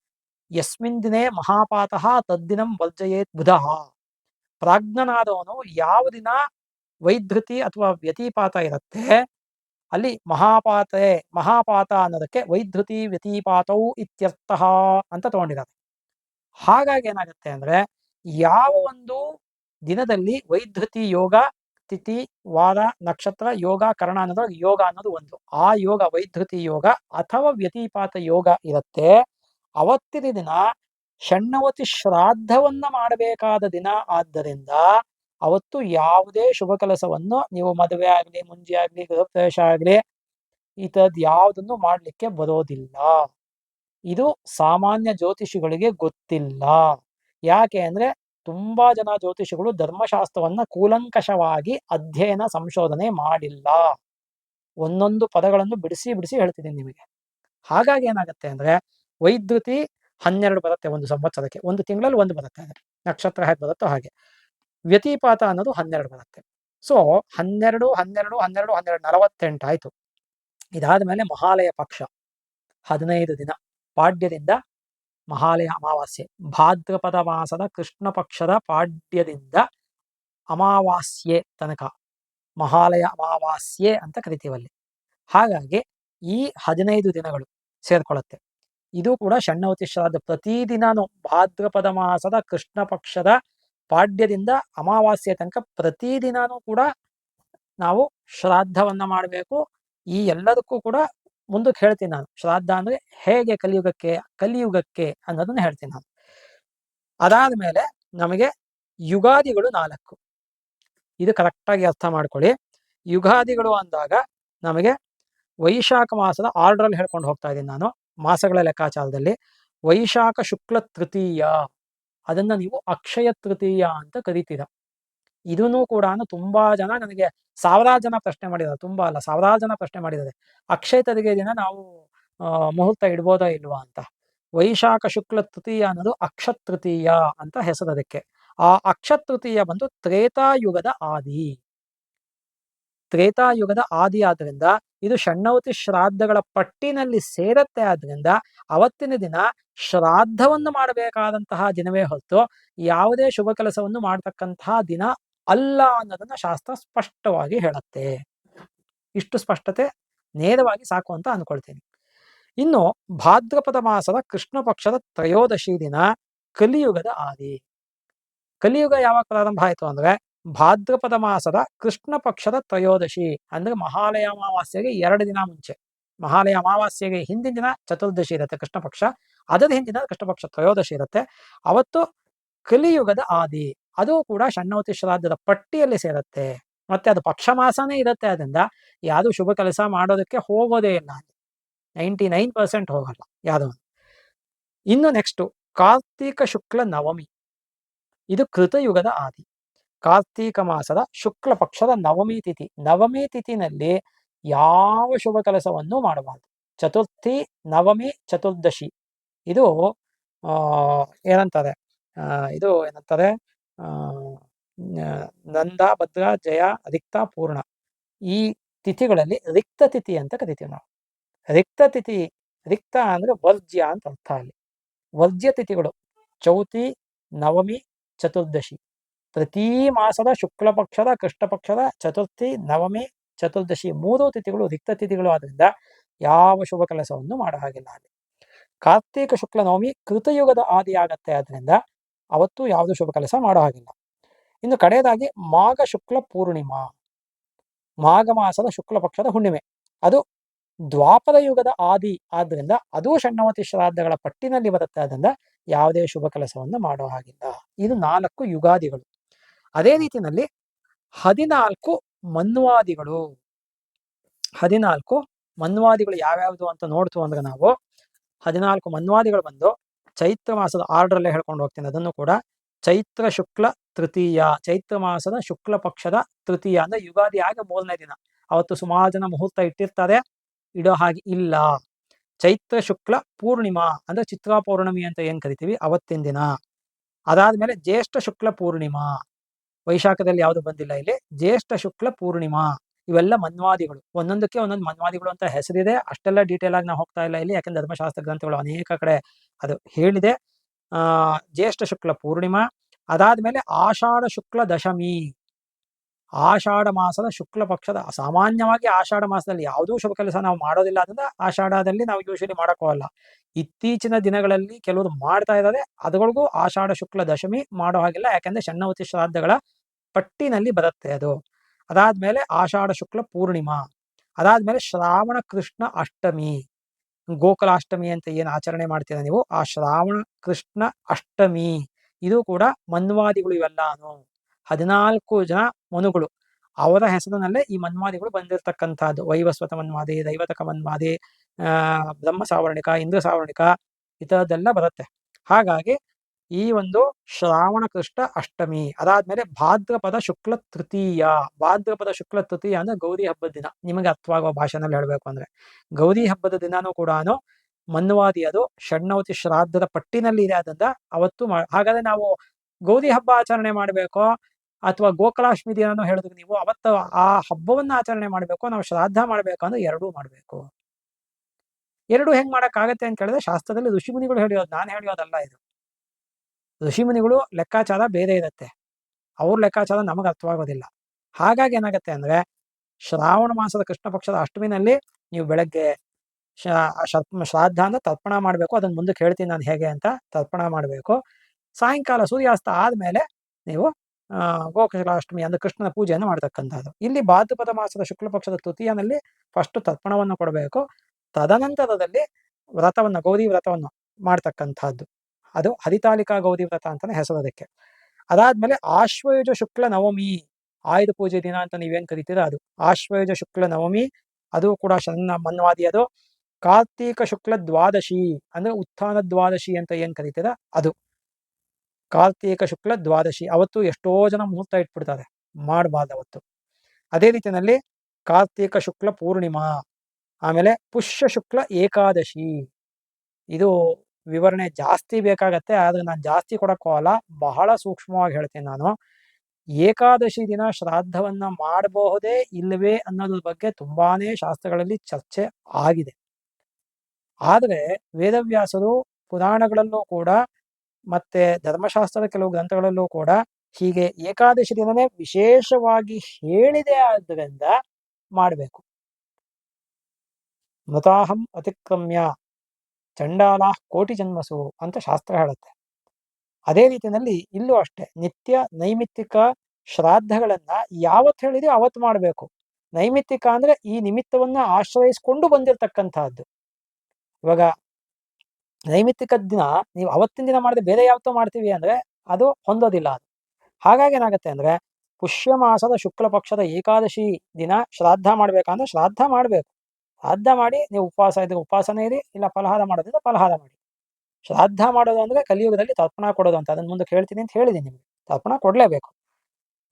ಯಸ್ಮಿನ್ ದಿನೇ ಮಹಾಪಾತಃ ತದ್ದಿನಂ ವರ್ಜಯೇತ್ ಬುಧಃ ಪ್ರಾಜ್ಞನಾದವನು ಯಾವ ದಿನ ವೈಧೃತಿ ಅಥವಾ ವ್ಯತಿಪಾತ ಇರುತ್ತೆ ಅಲ್ಲಿ ಮಹಾಪಾತೆ ಮಹಾಪಾತ ಅನ್ನೋದಕ್ಕೆ ವೈಧೃತಿ ವ್ಯತಿಪಾತವು ಇತ್ಯರ್ಥ ಅಂತ ತಗೊಂಡಿದ್ದಾರೆ। ಹಾಗಾಗಿ ಏನಾಗುತ್ತೆ ಅಂದ್ರೆ, ಯಾವ ಒಂದು ದಿನದಲ್ಲಿ ವೈಧೃತಿ ಯೋಗ, ತಿಥಿ, ವಾರ, ನಕ್ಷತ್ರ, ಯೋಗ, ಕರ್ಣ ಅನ್ನೋದ್ರೊಳಗೆ ಯೋಗ ಅನ್ನೋದು ಒಂದು, ಆ ಯೋಗ ವೈಧೃತಿ ಯೋಗ ಅಥವಾ ವ್ಯತಿಪಾತ ಯೋಗ ಇರುತ್ತೆ ಅವತ್ತಿನ ದಿನ ಷಣ್ಣವತಿ ಶ್ರಾದ್ದವನ್ನ ಮಾಡಬೇಕಾದ ದಿನ. ಆದ್ದರಿಂದ ಅವತ್ತು ಯಾವುದೇ ಶುಭ ಕೆಲಸವನ್ನು ನೀವು ಮದುವೆ ಆಗ್ಲಿ, ಮುಂಜಿ ಆಗ್ಲಿ, ಗೃಹಪ್ರವೇಶ ಆಗ್ಲಿ ಈ ಥರದ್ದು ಯಾವುದನ್ನು ಮಾಡ್ಲಿಕ್ಕೆ ಬರೋದಿಲ್ಲ. ಇದು ಸಾಮಾನ್ಯ ಜ್ಯೋತಿಷಿಗಳಿಗೆ ಗೊತ್ತಿಲ್ಲ. ಯಾಕೆ ಅಂದ್ರೆ ತುಂಬಾ ಜನ ಜ್ಯೋತಿಷಿಗಳು ಧರ್ಮಶಾಸ್ತ್ರವನ್ನ ಕೂಲಂಕಷವಾಗಿ ಅಧ್ಯಯನ, ಸಂಶೋಧನೆ ಮಾಡಿಲ್ಲ. ಒಂದೊಂದು ಪದಗಳನ್ನು ಬಿಡಿಸಿ ಬಿಡಿಸಿ ಹೇಳ್ತಿದ್ದೀನಿ ನಿಮಗೆ. ಹಾಗಾಗಿ ಏನಾಗುತ್ತೆ ಅಂದ್ರೆ ವೈದ್ಯುತಿ ಹನ್ನೆರಡು ಬರುತ್ತೆ ಒಂದು ಸಂವತ್ಸರಕ್ಕೆ. ಒಂದು ತಿಂಗಳಲ್ಲಿ ಒಂದು ಬರುತ್ತೆ ನಕ್ಷತ್ರ ಹೇಗೆ ಬರುತ್ತೋ ಹಾಗೆ. ವ್ಯತಿಪಾತ ಅನ್ನೋದು ಹನ್ನೆರಡು ಬರುತ್ತೆ. ಸೊ ಹನ್ನೆರಡು ಹನ್ನೆರಡು ಹನ್ನೆರಡು ಹನ್ನೆರಡು, ನಲವತ್ತೆಂಟು ಆಯ್ತು. ಇದಾದ ಮೇಲೆ ಮಹಾಲಯ ಪಕ್ಷ ಹದಿನೈದು ದಿನ ಪಾಡ್ಯದಿಂದ ಮಹಾಲಯ ಅಮಾವಾಸ್ಯೆ. ಭಾದ್ರಪದ ಮಾಸದ ಕೃಷ್ಣ ಪಕ್ಷದ ಪಾಡ್ಯದಿಂದ ಅಮಾವಾಸ್ಯೆ ತನಕ. ಮಹಾಲಯ ಅಮಾವಾಸ್ಯೆ ಅಂತ ಕರಿತೀವಲ್ಲಿ ಹಾಗಾಗಿ ಈ ಹದಿನೈದು ದಿನಗಳು ಸೇರ್ಕೊಳ್ಳುತ್ತೆ ಇದು ಕೂಡ ಷಣ್ಣವತಿ ಶ್ರಾದ್ದ ಪ್ರತಿದಿನಾನು ಭಾದ್ರಪದ ಮಾಸದ ಕೃಷ್ಣ ಪಕ್ಷದ ಪಾಡ್ಯದಿಂದ ಅಮಾವಾಸ್ಯೆ ತನಕ ಪ್ರತಿದಿನಾನು ಕೂಡ ನಾವು ಶ್ರಾದ್ದವನ್ನ ಮಾಡಬೇಕು. ಈ ಎಲ್ಲದಕ್ಕೂ ಕೂಡ ಮುಂದಕ್ಕೆ ಹೇಳ್ತೀನಿ ನಾನು. ಶ್ರಾದ್ದ ಅಂದ್ರೆ ಹೇಗೆ ಕಲಿಯುಗಕ್ಕೆ ಕಲಿಯುಗಕ್ಕೆ ಅನ್ನೋದನ್ನ ಹೇಳ್ತೀನಿ ನಾನು. ಅದಾದ ಮೇಲೆ ನಮಗೆ ಯುಗಾದಿಗಳು ನಾಲ್ಕು. ಇದು ಕರೆಕ್ಟಾಗಿ ಅರ್ಥ ಮಾಡ್ಕೊಳ್ಳಿ. ಯುಗಾದಿಗಳು ಅಂದಾಗ ನಮಗೆ ವೈಶಾಖ ಮಾಸದ ಆರ್ಡ್ರಲ್ಲಿ ಹೇಳ್ಕೊಂಡು ಹೋಗ್ತಾ ಇದ್ದೀನಿ ನಾನು. ಮಾಸಗಳ ಲೆಕ್ಕಾಚಾರದಲ್ಲಿ ವೈಶಾಖ ಶುಕ್ಲ ತೃತೀಯ. ಅದನ್ನ ನೀವು ಅಕ್ಷಯ ತೃತೀಯ ಅಂತ ಕರಿತೀರ. ಇದನ್ನು ಕೂಡ ತುಂಬಾ ಜನ ನನಗೆ ಸಾವಿರಾರು ಜನ ಪ್ರಶ್ನೆ ಮಾಡಿದ್ದಾರೆ. ತುಂಬಾ ಅಲ್ಲ, ಸಾವಿರಾರು ಜನ ಪ್ರಶ್ನೆ ಮಾಡಿದ್ದಾರೆ. ಅಕ್ಷಯ ತೆರಿಗೆ ದಿನ ನಾವು ಮುಹೂರ್ತ ಇಡ್ಬೋದಾ ಇಲ್ವಾ ಅಂತ. ವೈಶಾಖ ಶುಕ್ಲ ತೃತೀಯ ಅನ್ನೋದು ಅಕ್ಷತೃತೀಯ ಅಂತ ಹೆಸರು ಅದಕ್ಕೆ. ಆ ಅಕ್ಷತೃತೀಯ ಬಂದು ತ್ರೇತಾಯುಗದ ಆದಿ. ತ್ರೇತಾಯುಗದ ಆದಿ ಆದ್ರಿಂದ ಇದು ಷಣ್ಣವತಿ ಶ್ರಾದ್ದಗಳ ಪಟ್ಟಿನಲ್ಲಿ ಸೇರತ್ತೆ. ಆದ್ರಿಂದ ಅವತ್ತಿನ ದಿನ ಶ್ರಾದ್ದವನ್ನು ಮಾಡಬೇಕಾದಂತಹ ದಿನವೇ ಹೊತ್ತು ಯಾವುದೇ ಶುಭ ಕೆಲಸವನ್ನು ಮಾಡತಕ್ಕಂತಹ ದಿನ ಅಲ್ಲ ಅನ್ನೋದನ್ನ ಶಾಸ್ತ್ರ ಸ್ಪಷ್ಟವಾಗಿ ಹೇಳುತ್ತೆ. ಇಷ್ಟು ಸ್ಪಷ್ಟತೆ ನೇರವಾಗಿ ಸಾಕು ಅಂತ ಅನ್ಕೊಳ್ತೀನಿ. ಇನ್ನು ಭಾದ್ರಪದ ಮಾಸದ ಕೃಷ್ಣ ಪಕ್ಷದ ತ್ರಯೋದಶಿ ದಿನ ಕಲಿಯುಗದ ಆದಿ. ಕಲಿಯುಗ ಯಾವಾಗ ಪ್ರಾರಂಭ ಆಯಿತು ಅಂದ್ರೆ ಭಾದ್ರಪದ ಮಾಸದ ಕೃಷ್ಣ ಪಕ್ಷದ ತ್ರಯೋದಶಿ, ಅಂದ್ರೆ ಮಹಾಲಯ ಅಮಾವಾಸ್ಯೆಗೆ ಎರಡು ದಿನ ಮುಂಚೆ. ಮಹಾಲಯ ಅಮಾವಾಸ್ಯೆಗೆ ಹಿಂದಿನ ದಿನ ಚತುರ್ದಶಿ ಇರುತ್ತೆ ಕೃಷ್ಣ ಪಕ್ಷ, ಅದರ ಹಿಂದಿನ ಕೃಷ್ಣ ಪಕ್ಷ ತ್ರಯೋದಶಿ ಇರುತ್ತೆ. ಅವತ್ತು ಕಲಿಯುಗದ ಆದಿ, ಅದು ಕೂಡ ಷಣ್ಣವತಿ ಶ್ರಾದ್ದದ ಪಟ್ಟಿಯಲ್ಲಿ ಸೇರುತ್ತೆ. ಮತ್ತೆ ಅದು ಪಕ್ಷ ಮಾಸನೇ ಇರುತ್ತೆ ಅದರಿಂದ ಯಾವುದು ಶುಭ ಕೆಲಸ ಮಾಡೋದಕ್ಕೆ ಹೋಗೋದೇ ಇಲ್ಲ ನೈಂಟಿ ನೈನ್ ಪರ್ಸೆಂಟ್ ಹೋಗಲ್ಲ ಒಂದು. ಇನ್ನು ನೆಕ್ಸ್ಟ್, ಕಾರ್ತೀಕ ಶುಕ್ಲ ನವಮಿ. ಇದು ಕೃತಯುಗದ ಆದಿ. ಕಾರ್ತೀಕ ಮಾಸದ ಶುಕ್ಲ ಪಕ್ಷದ ನವಮಿ ತಿಥಿ. ನವಮಿ ತಿಥಿನಲ್ಲಿ ಯಾವ ಶುಭ ಕೆಲಸವನ್ನು ಮಾಡಬಾರದು ಚತುರ್ಥಿ, ನವಮಿ, ಚತುರ್ದಶಿ. ಇದು ಏನಂತಾರೆ? ಇದು ಏನಂತಾರೆ? ನಂದ, ಭದ್ರ, ಜಯ ರಿಕ್ತ ಪೂರ್ಣ. ಈ ತಿಥಿಗಳಲ್ಲಿ ರಿಕ್ತ ತಿಥಿ ಅಂತ ಕರಿತೀವಿ ನಾವು. ರಿಕ್ತ ತಿಥಿ, ರಿಕ್ತ ಅಂದ್ರೆ ವರ್ಜ್ಯ ಅಂತ ಅರ್ಥ ಅಲ್ಲಿ. ವರ್ಜ್ಯ ತಿಥಿಗಳು, ಚೌತಿ, ನವಮಿ, ಚತುರ್ದಶಿ. ಪ್ರತಿ ಮಾಸದ ಶುಕ್ಲ ಪಕ್ಷದ ಕೃಷ್ಣ ಚತುರ್ಥಿ, ನವಮಿ, ಚತುರ್ದಶಿ ಮೂರು ತಿಥಿಗಳು, ರಿಕ್ತ ತಿಥಿಗಳು ಆದ್ರಿಂದ ಯಾವ ಶುಭ ಕೆಲಸವನ್ನು ಮಾಡೋ ಹಾಗಿಲ್ಲ ಅಲ್ಲಿ. ಕಾರ್ತಿಕ ಶುಕ್ಲ ನವಮಿ ಕೃತಯುಗದ ಆದಿ ಆಗತ್ತೆ ಆದ್ರಿಂದ ಅವತ್ತು ಯಾವುದು ಶುಭ ಕೆಲಸ ಮಾಡೋ ಹಾಗಿಲ್ಲ. ಇನ್ನು ಕಡೆಯದಾಗಿ ಮಾಘ ಶುಕ್ಲ ಪೂರ್ಣಿಮಾ. ಮಾಘ ಮಾಸದ ಶುಕ್ಲ ಪಕ್ಷದ ಹುಣ್ಣಿಮೆ. ಅದು ದ್ವಾಪರ ಯುಗದ ಆದಿ ಆದ್ರಿಂದ ಅದು ಷಣ್ಣವತಿ ಶ್ರಾದ್ದಗಳ ಪಟ್ಟಿನಲ್ಲಿ ಬರುತ್ತೆ ಆದ್ರಿಂದ ಯಾವುದೇ ಶುಭ ಕೆಲಸವನ್ನು ಮಾಡೋ ಹಾಗಿಲ್ಲ. ಇದು ನಾಲ್ಕು ಯುಗಾದಿಗಳು. ಅದೇ ರೀತಿಯಲ್ಲಿ ಹದಿನಾಲ್ಕು ಮನ್ವಾದಿಗಳು. ಹದಿನಾಲ್ಕು ಮನ್ವಾದಿಗಳು ಯಾವ್ಯಾವುದು ಅಂತ ನೋಡ್ತು ಅಂದ್ರೆ ನಾವು ಹದಿನಾಲ್ಕು ಮನ್ವಾದಿಗಳು ಬಂದು ಚೈತ್ರ ಮಾಸದ ಆರ್ಡರ್ ಅಲ್ಲೇ ಹೇಳ್ಕೊಂಡು ಹೋಗ್ತೀನಿ. ಅದನ್ನು ಕೂಡ ಚೈತ್ರ ಶುಕ್ಲ ತೃತೀಯ. ಚೈತ್ರ ಮಾಸದ ಶುಕ್ಲ ಪಕ್ಷದ ತೃತೀಯ ಅಂದ್ರೆ ಯುಗಾದಿ ಆಗಿ ಮೂರನೇ ದಿನ. ಅವತ್ತು ಸುಮಾರು ಜನ ಮುಹೂರ್ತ ಇಟ್ಟಿರ್ತಾರೆ. ಇಡೋ ಹಾಗೆ ಇಲ್ಲ. ಚೈತ್ರ ಶುಕ್ಲ ಪೂರ್ಣಿಮಾ ಅಂದ್ರೆ ಚಿತ್ರಾ ಪೌರ್ಣಮಿ ಅಂತ ಏನ್ ಕರಿತೀವಿ? ಅವತ್ತಿನ ದಿನ. ಅದಾದ್ಮೇಲೆ ಜ್ಯೇಷ್ಠ ಶುಕ್ಲ ಪೂರ್ಣಿಮಾ. ವೈಶಾಖದಲ್ಲಿ ಯಾವುದು ಬಂದಿಲ್ಲ ಇಲ್ಲಿ. ಜ್ಯೇಷ್ಠ ಶುಕ್ಲ ಪೂರ್ಣಿಮಾ. ಇವೆಲ್ಲ ಮನ್ವಾದಿಗಳು. ಒಂದೊಂದಕ್ಕೆ ಒಂದೊಂದು ಮನ್ವಾದಿಗಳು ಅಂತ ಹೆಸರಿದೆ. ಅಷ್ಟೆಲ್ಲ ಡೀಟೇಲ್ ಆಗಿ ನಾವು ಹೋಗ್ತಾ ಇಲ್ಲ ಇಲ್ಲಿ. ಯಾಕಂದ್ರೆ ಧರ್ಮಶಾಸ್ತ್ರ ಗ್ರಂಥಗಳು ಅನೇಕ ಕಡೆ ಅದು ಹೇಳಿದೆ. ಆ, ಜ್ಯೇಷ್ಠ ಶುಕ್ಲ ಪೂರ್ಣಿಮಾ. ಅದಾದ್ಮೇಲೆ ಆಷಾಢ ಶುಕ್ಲ ದಶಮಿ. ಆಷಾಢ ಮಾಸದ ಶುಕ್ಲ ಪಕ್ಷದ ಸಾಮಾನ್ಯವಾಗಿ ಆಷಾಢ ಮಾಸದಲ್ಲಿ ಯಾವುದೂ ಶುಭ ಕೆಲಸ ನಾವು ಮಾಡೋದಿಲ್ಲ. ಅದನ್ನ ಆಷಾಢದಲ್ಲಿ ನಾವು ಯೂಶಲಿ ಮಾಡೋಕ್ಕೋಲ್ಲ ಇತ್ತೀಚಿನ ದಿನಗಳಲ್ಲಿ ಕೆಲವರು ಮಾಡ್ತಾ ಇದ್ದಾರೆ. ಅದಗಳಿಗೂ ಆಷಾಢ ಶುಕ್ಲ ದಶಮಿ ಮಾಡೋ ಹಾಗಿಲ್ಲ. ಯಾಕಂದ್ರೆ ಷಣ್ಣವತಿ ಶ್ರಾದ್ದಗಳ ಪಟ್ಟಿನಲ್ಲಿ ಬರುತ್ತೆ ಅದು. ಅದಾದ್ಮೇಲೆ ಆಷಾಢ ಶುಕ್ಲ ಪೂರ್ಣಿಮಾ. ಅದಾದ್ಮೇಲೆ ಶ್ರಾವಣ ಕೃಷ್ಣ ಅಷ್ಟಮಿ. ಗೋಕುಲಾಷ್ಟಮಿ ಅಂತ ಏನು ಆಚರಣೆ ಮಾಡ್ತೀರಾ ನೀವು? ಆ ಶ್ರಾವಣ ಕೃಷ್ಣ ಅಷ್ಟಮಿ. ಇದು ಕೂಡ ಮನ್ವಾದಿಗಳು ಇವೆಲ್ಲಾನು ಹದಿನಾಲ್ಕು ಜನ ಮನುಗಳು. ಅವರ ಹೆಸರಿನಲ್ಲೇ ಈ ಮನ್ವಾದಿಗಳು ಬಂದಿರತಕ್ಕಂಥದ್ದು. ವೈವಸ್ವತ ಮನ್ವಾದಿ, ದೈವತಕ ಮನ್ವಾದಿ, ಆ, ಬ್ರಹ್ಮ ಸಾವರ್ಣಿಕ, ಇಂದ್ರ ಸಾವರ್ಣಿಕ, ಈ ಥರದ್ದೆಲ್ಲ ಬರುತ್ತೆ. ಹಾಗಾಗಿ ಈ ಒಂದು ಶ್ರಾವಣ ಕೃಷ್ಣ ಅಷ್ಟಮಿ. ಅದಾದ್ಮೇಲೆ ಭಾದ್ರಪದ ಶುಕ್ಲ ತೃತೀಯ. ಭಾದ್ರಪದ ಶುಕ್ಲ ತೃತೀಯ ಅಂದ್ರೆ ಗೌರಿ ಹಬ್ಬದ ದಿನ. ನಿಮಗೆ ಅರ್ಥವಾಗುವ ಭಾಷೆನಲ್ಲಿ ಹೇಳ್ಬೇಕು ಅಂದ್ರೆ. ಗೌರಿ ಹಬ್ಬದ ದಿನಾನು ಕೂಡ ಮನ್ವಾದಿ ಅದು ಷಣ್ಣವತಿ ಶ್ರಾದ್ದದ ಪಟ್ಟಿನಲ್ಲಿ ಇದೆ. ಆದ್ರಿಂದ ಅವತ್ತು ಹಾಗಾದ್ರೆ ನಾವು ಗೌರಿ ಹಬ್ಬ ಆಚರಣೆ ಮಾಡಬೇಕೋ? ಅಥವಾ ಗೋಕುಲಾಷ್ಟಮಿ ದಿನಾನು ಹೇಳಿದ್ರು ನೀವು ಅವತ್ತು ಆ ಹಬ್ಬವನ್ನ ಆಚರಣೆ ಮಾಡಬೇಕು? ನಾವು ಶ್ರಾದ್ದ ಮಾಡ್ಬೇಕು ಅಂದ್ರೆ ಎರಡೂ ಮಾಡಬೇಕು. ಎರಡು ಹೆಂಗ್ ಮಾಡಕ್ಕಾಗತ್ತೆ ಅಂತ ಕೇಳಿದ್ರೆ ಶಾಸ್ತ್ರದಲ್ಲಿ ಋಷಿಮುನಿಗಳು ಹೇಳಿಯೋದು ನಾನು ಹೇಳಿಯೋದಲ್ಲ ಇದು. ಋಷಿಮುನಿಗಳು ಲೆಕ್ಕಾಚಾರ ಬೇರೆ ಇರುತ್ತೆ. ಅವ್ರ ಲೆಕ್ಕಾಚಾರ ನಮಗೆ ಅರ್ಥವಾಗೋದಿಲ್ಲ. ಹಾಗಾಗಿ ಏನಾಗುತ್ತೆ ಅಂದ್ರೆ, ಶ್ರಾವಣ ಮಾಸದ ಕೃಷ್ಣ ಪಕ್ಷದ ಅಷ್ಟಮಿನಲ್ಲಿ ನೀವು ಬೆಳಗ್ಗೆ ಶ್ರಾದ್ದ ಅಂದ್ರೆ ತರ್ಪಣ ಮಾಡಬೇಕು ಅದನ್ನ ಮುಂದಕ್ಕೆ ಹೇಳ್ತೀನಿ ನಾನು ಹೇಗೆ ಅಂತ ತರ್ಪಣ ಮಾಡಬೇಕು. ಸಾಯಂಕಾಲ ಸೂರ್ಯಾಸ್ತ ಆದ್ಮೇಲೆ ನೀವು ಗೋಕುಲಾಷ್ಟಮಿ ಅಂದ್ರೆ ಕೃಷ್ಣನ ಪೂಜೆಯನ್ನು ಮಾಡ್ತಕ್ಕಂಥದ್ದು. ಇಲ್ಲಿ ಭಾದ್ರಪದ ಮಾಸದ ಶುಕ್ಲ ಪಕ್ಷದ ತೃತೀಯನಲ್ಲಿ ಫಸ್ಟ್ ತರ್ಪಣವನ್ನು ಕೊಡಬೇಕು. ತದನಂತರದಲ್ಲಿ ವ್ರತವನ್ನು, ಗೌರಿ ವ್ರತವನ್ನು ಮಾಡ್ತಕ್ಕಂಥದ್ದು. ಅದು ಹರಿತಾಲಿಕಾ ಗೌರಿ ವ್ರತ ಅಂತಾನೆ ಹೆಸರು ಅದಕ್ಕೆ. ಅದಾದ್ಮೇಲೆ ಆಶ್ವಯುಜ ಶುಕ್ಲ ನವಮಿ, ಆಯುಧ ಪೂಜೆ ದಿನ ಅಂತ ನೀವೇನ್ ಕರಿತೀರ ಅದು. ಆಶ್ವಯುಜ ಶುಕ್ಲ ನವಮಿ, ಅದು ಕೂಡ ಶನ್ನ ಮನ್ವಾದಿ ಅದು. ಕಾರ್ತೀಕ ಶುಕ್ಲ ದ್ವಾದಶಿ, ಅಂದ್ರೆ ಉತ್ಥಾನ ದ್ವಾದಶಿ ಅಂತ ಏನ್ ಕರಿತೀರ ಅದು. ಕಾರ್ತೀಕ ಶುಕ್ಲ ದ್ವಾದಶಿ, ಅವತ್ತು ಎಷ್ಟೋ ಜನ ಮುಹೂರ್ತ ಇಟ್ಬಿಡ್ತಾರೆ, ಮಾಡಬಾರ್ದು ಅವತ್ತು. ಅದೇ ರೀತಿಯಲ್ಲಿ ಕಾರ್ತೀಕ ಶುಕ್ಲ ಪೂರ್ಣಿಮಾ, ಆಮೇಲೆ ಪುಷ್ಯ ಶುಕ್ಲ ಏಕಾದಶಿ, ಇದು ವಿವರಣೆ ಜಾಸ್ತಿ ಬೇಕಾಗತ್ತೆ, ಆದ್ರೆ ನಾನು ಜಾಸ್ತಿ ಕೊಡಕ್ಕೋಲ್ಲ ಬಹಳ ಸೂಕ್ಷ್ಮವಾಗಿ ಹೇಳ್ತೀನಿ ನಾನು. ಏಕಾದಶಿ ದಿನ ಶ್ರಾದ್ದವನ್ನ ಮಾಡಬಹುದೇ ಇಲ್ಲವೇ ಅನ್ನೋದ್ರ ಬಗ್ಗೆ ತುಂಬಾನೇ ಶಾಸ್ತ್ರಗಳಲ್ಲಿ ಚರ್ಚೆ ಆಗಿದೆ. ಆದರೆ ವೇದವ್ಯಾಸರು ಪುರಾಣಗಳಲ್ಲೂ ಕೂಡ ಮತ್ತೆ ಧರ್ಮಶಾಸ್ತ್ರದ ಕೆಲವು ಗ್ರಂಥಗಳಲ್ಲೂ ಕೂಡ ಹೀಗೆ ಏಕಾದಶಿ ದಿನನೇ ವಿಶೇಷವಾಗಿ ಹೇಳಿದೆ ಆದ್ದರಿಂದ ಮಾಡಬೇಕು. ಮೃತಾಹಂ ಅತಿಕ್ರಮ್ಯ. ಚಂಡಾಲ ಕೋಟಿ ಜನ್ಮಸು ಅಂತ ಶಾಸ್ತ್ರ ಹೇಳುತ್ತೆ. ಅದೇ ರೀತಿಯಲ್ಲಿ ಇಲ್ಲೂ ಅಷ್ಟೇ ನಿತ್ಯ ನೈಮಿತ್ತಿಕ ಶ್ರಾದ್ದಗಳನ್ನ ಯಾವತ್ತು ಹೇಳಿದ್ರೆ ಅವತ್ತು ಮಾಡಬೇಕು. ನೈಮಿತ್ತಿಕ ಅಂದ್ರೆ ಈ ನಿಮಿತ್ತವನ್ನ ಆಶ್ರಯಿಸಿಕೊಂಡು ಬಂದಿರತಕ್ಕಂತಹದ್ದು. ಇವಾಗ ನೈಮಿತ್ತಿಕ ದಿನ ನೀವು ಅವತ್ತಿನ ದಿನ ಮಾಡಿದ್ರೆ ಬೇರೆ ಯಾವತ್ತೋ ಮಾಡ್ತೀವಿ ಅಂದ್ರೆ ಅದು ಹೊಂದೋದಿಲ್ಲ ಅದು. ಹಾಗಾಗಿ ಏನಾಗುತ್ತೆ ಅಂದ್ರೆ ಪುಷ್ಯ ಮಾಸದ ಶುಕ್ಲ ಪಕ್ಷದ ಏಕಾದಶಿ ದಿನ ಶ್ರಾದ್ದ ಮಾಡ್ಬೇಕಂದ್ರೆ ಶ್ರಾದ್ದ ಮಾಡ್ಬೇಕು. ಶ್ರಾದ್ದ ಮಾಡಿ, ನೀವು ಉಪವಾಸ ಇದ್ರೆ ಉಪವಾಸನೇ ಇರಿ, ಇಲ್ಲ ಫಲಹಾರ ಮಾಡೋದಿದ್ರೆ ಫಲಹಾರ ಮಾಡಿ. ಶ್ರಾದ್ದ ಮಾಡೋದು ಅಂದ್ರೆ ಕಲಿಯುಗದಲ್ಲಿ ತರ್ಪಣ ಕೊಡೋದು ಅಂತ, ಅದನ್ನ ಮುಂದೆ ಹೇಳ್ತೀನಿ ಅಂತ ಹೇಳಿದ್ದೀನಿ ನಿಮ್ಗೆ. ತರ್ಪಣ ಕೊಡ್ಲೇಬೇಕು.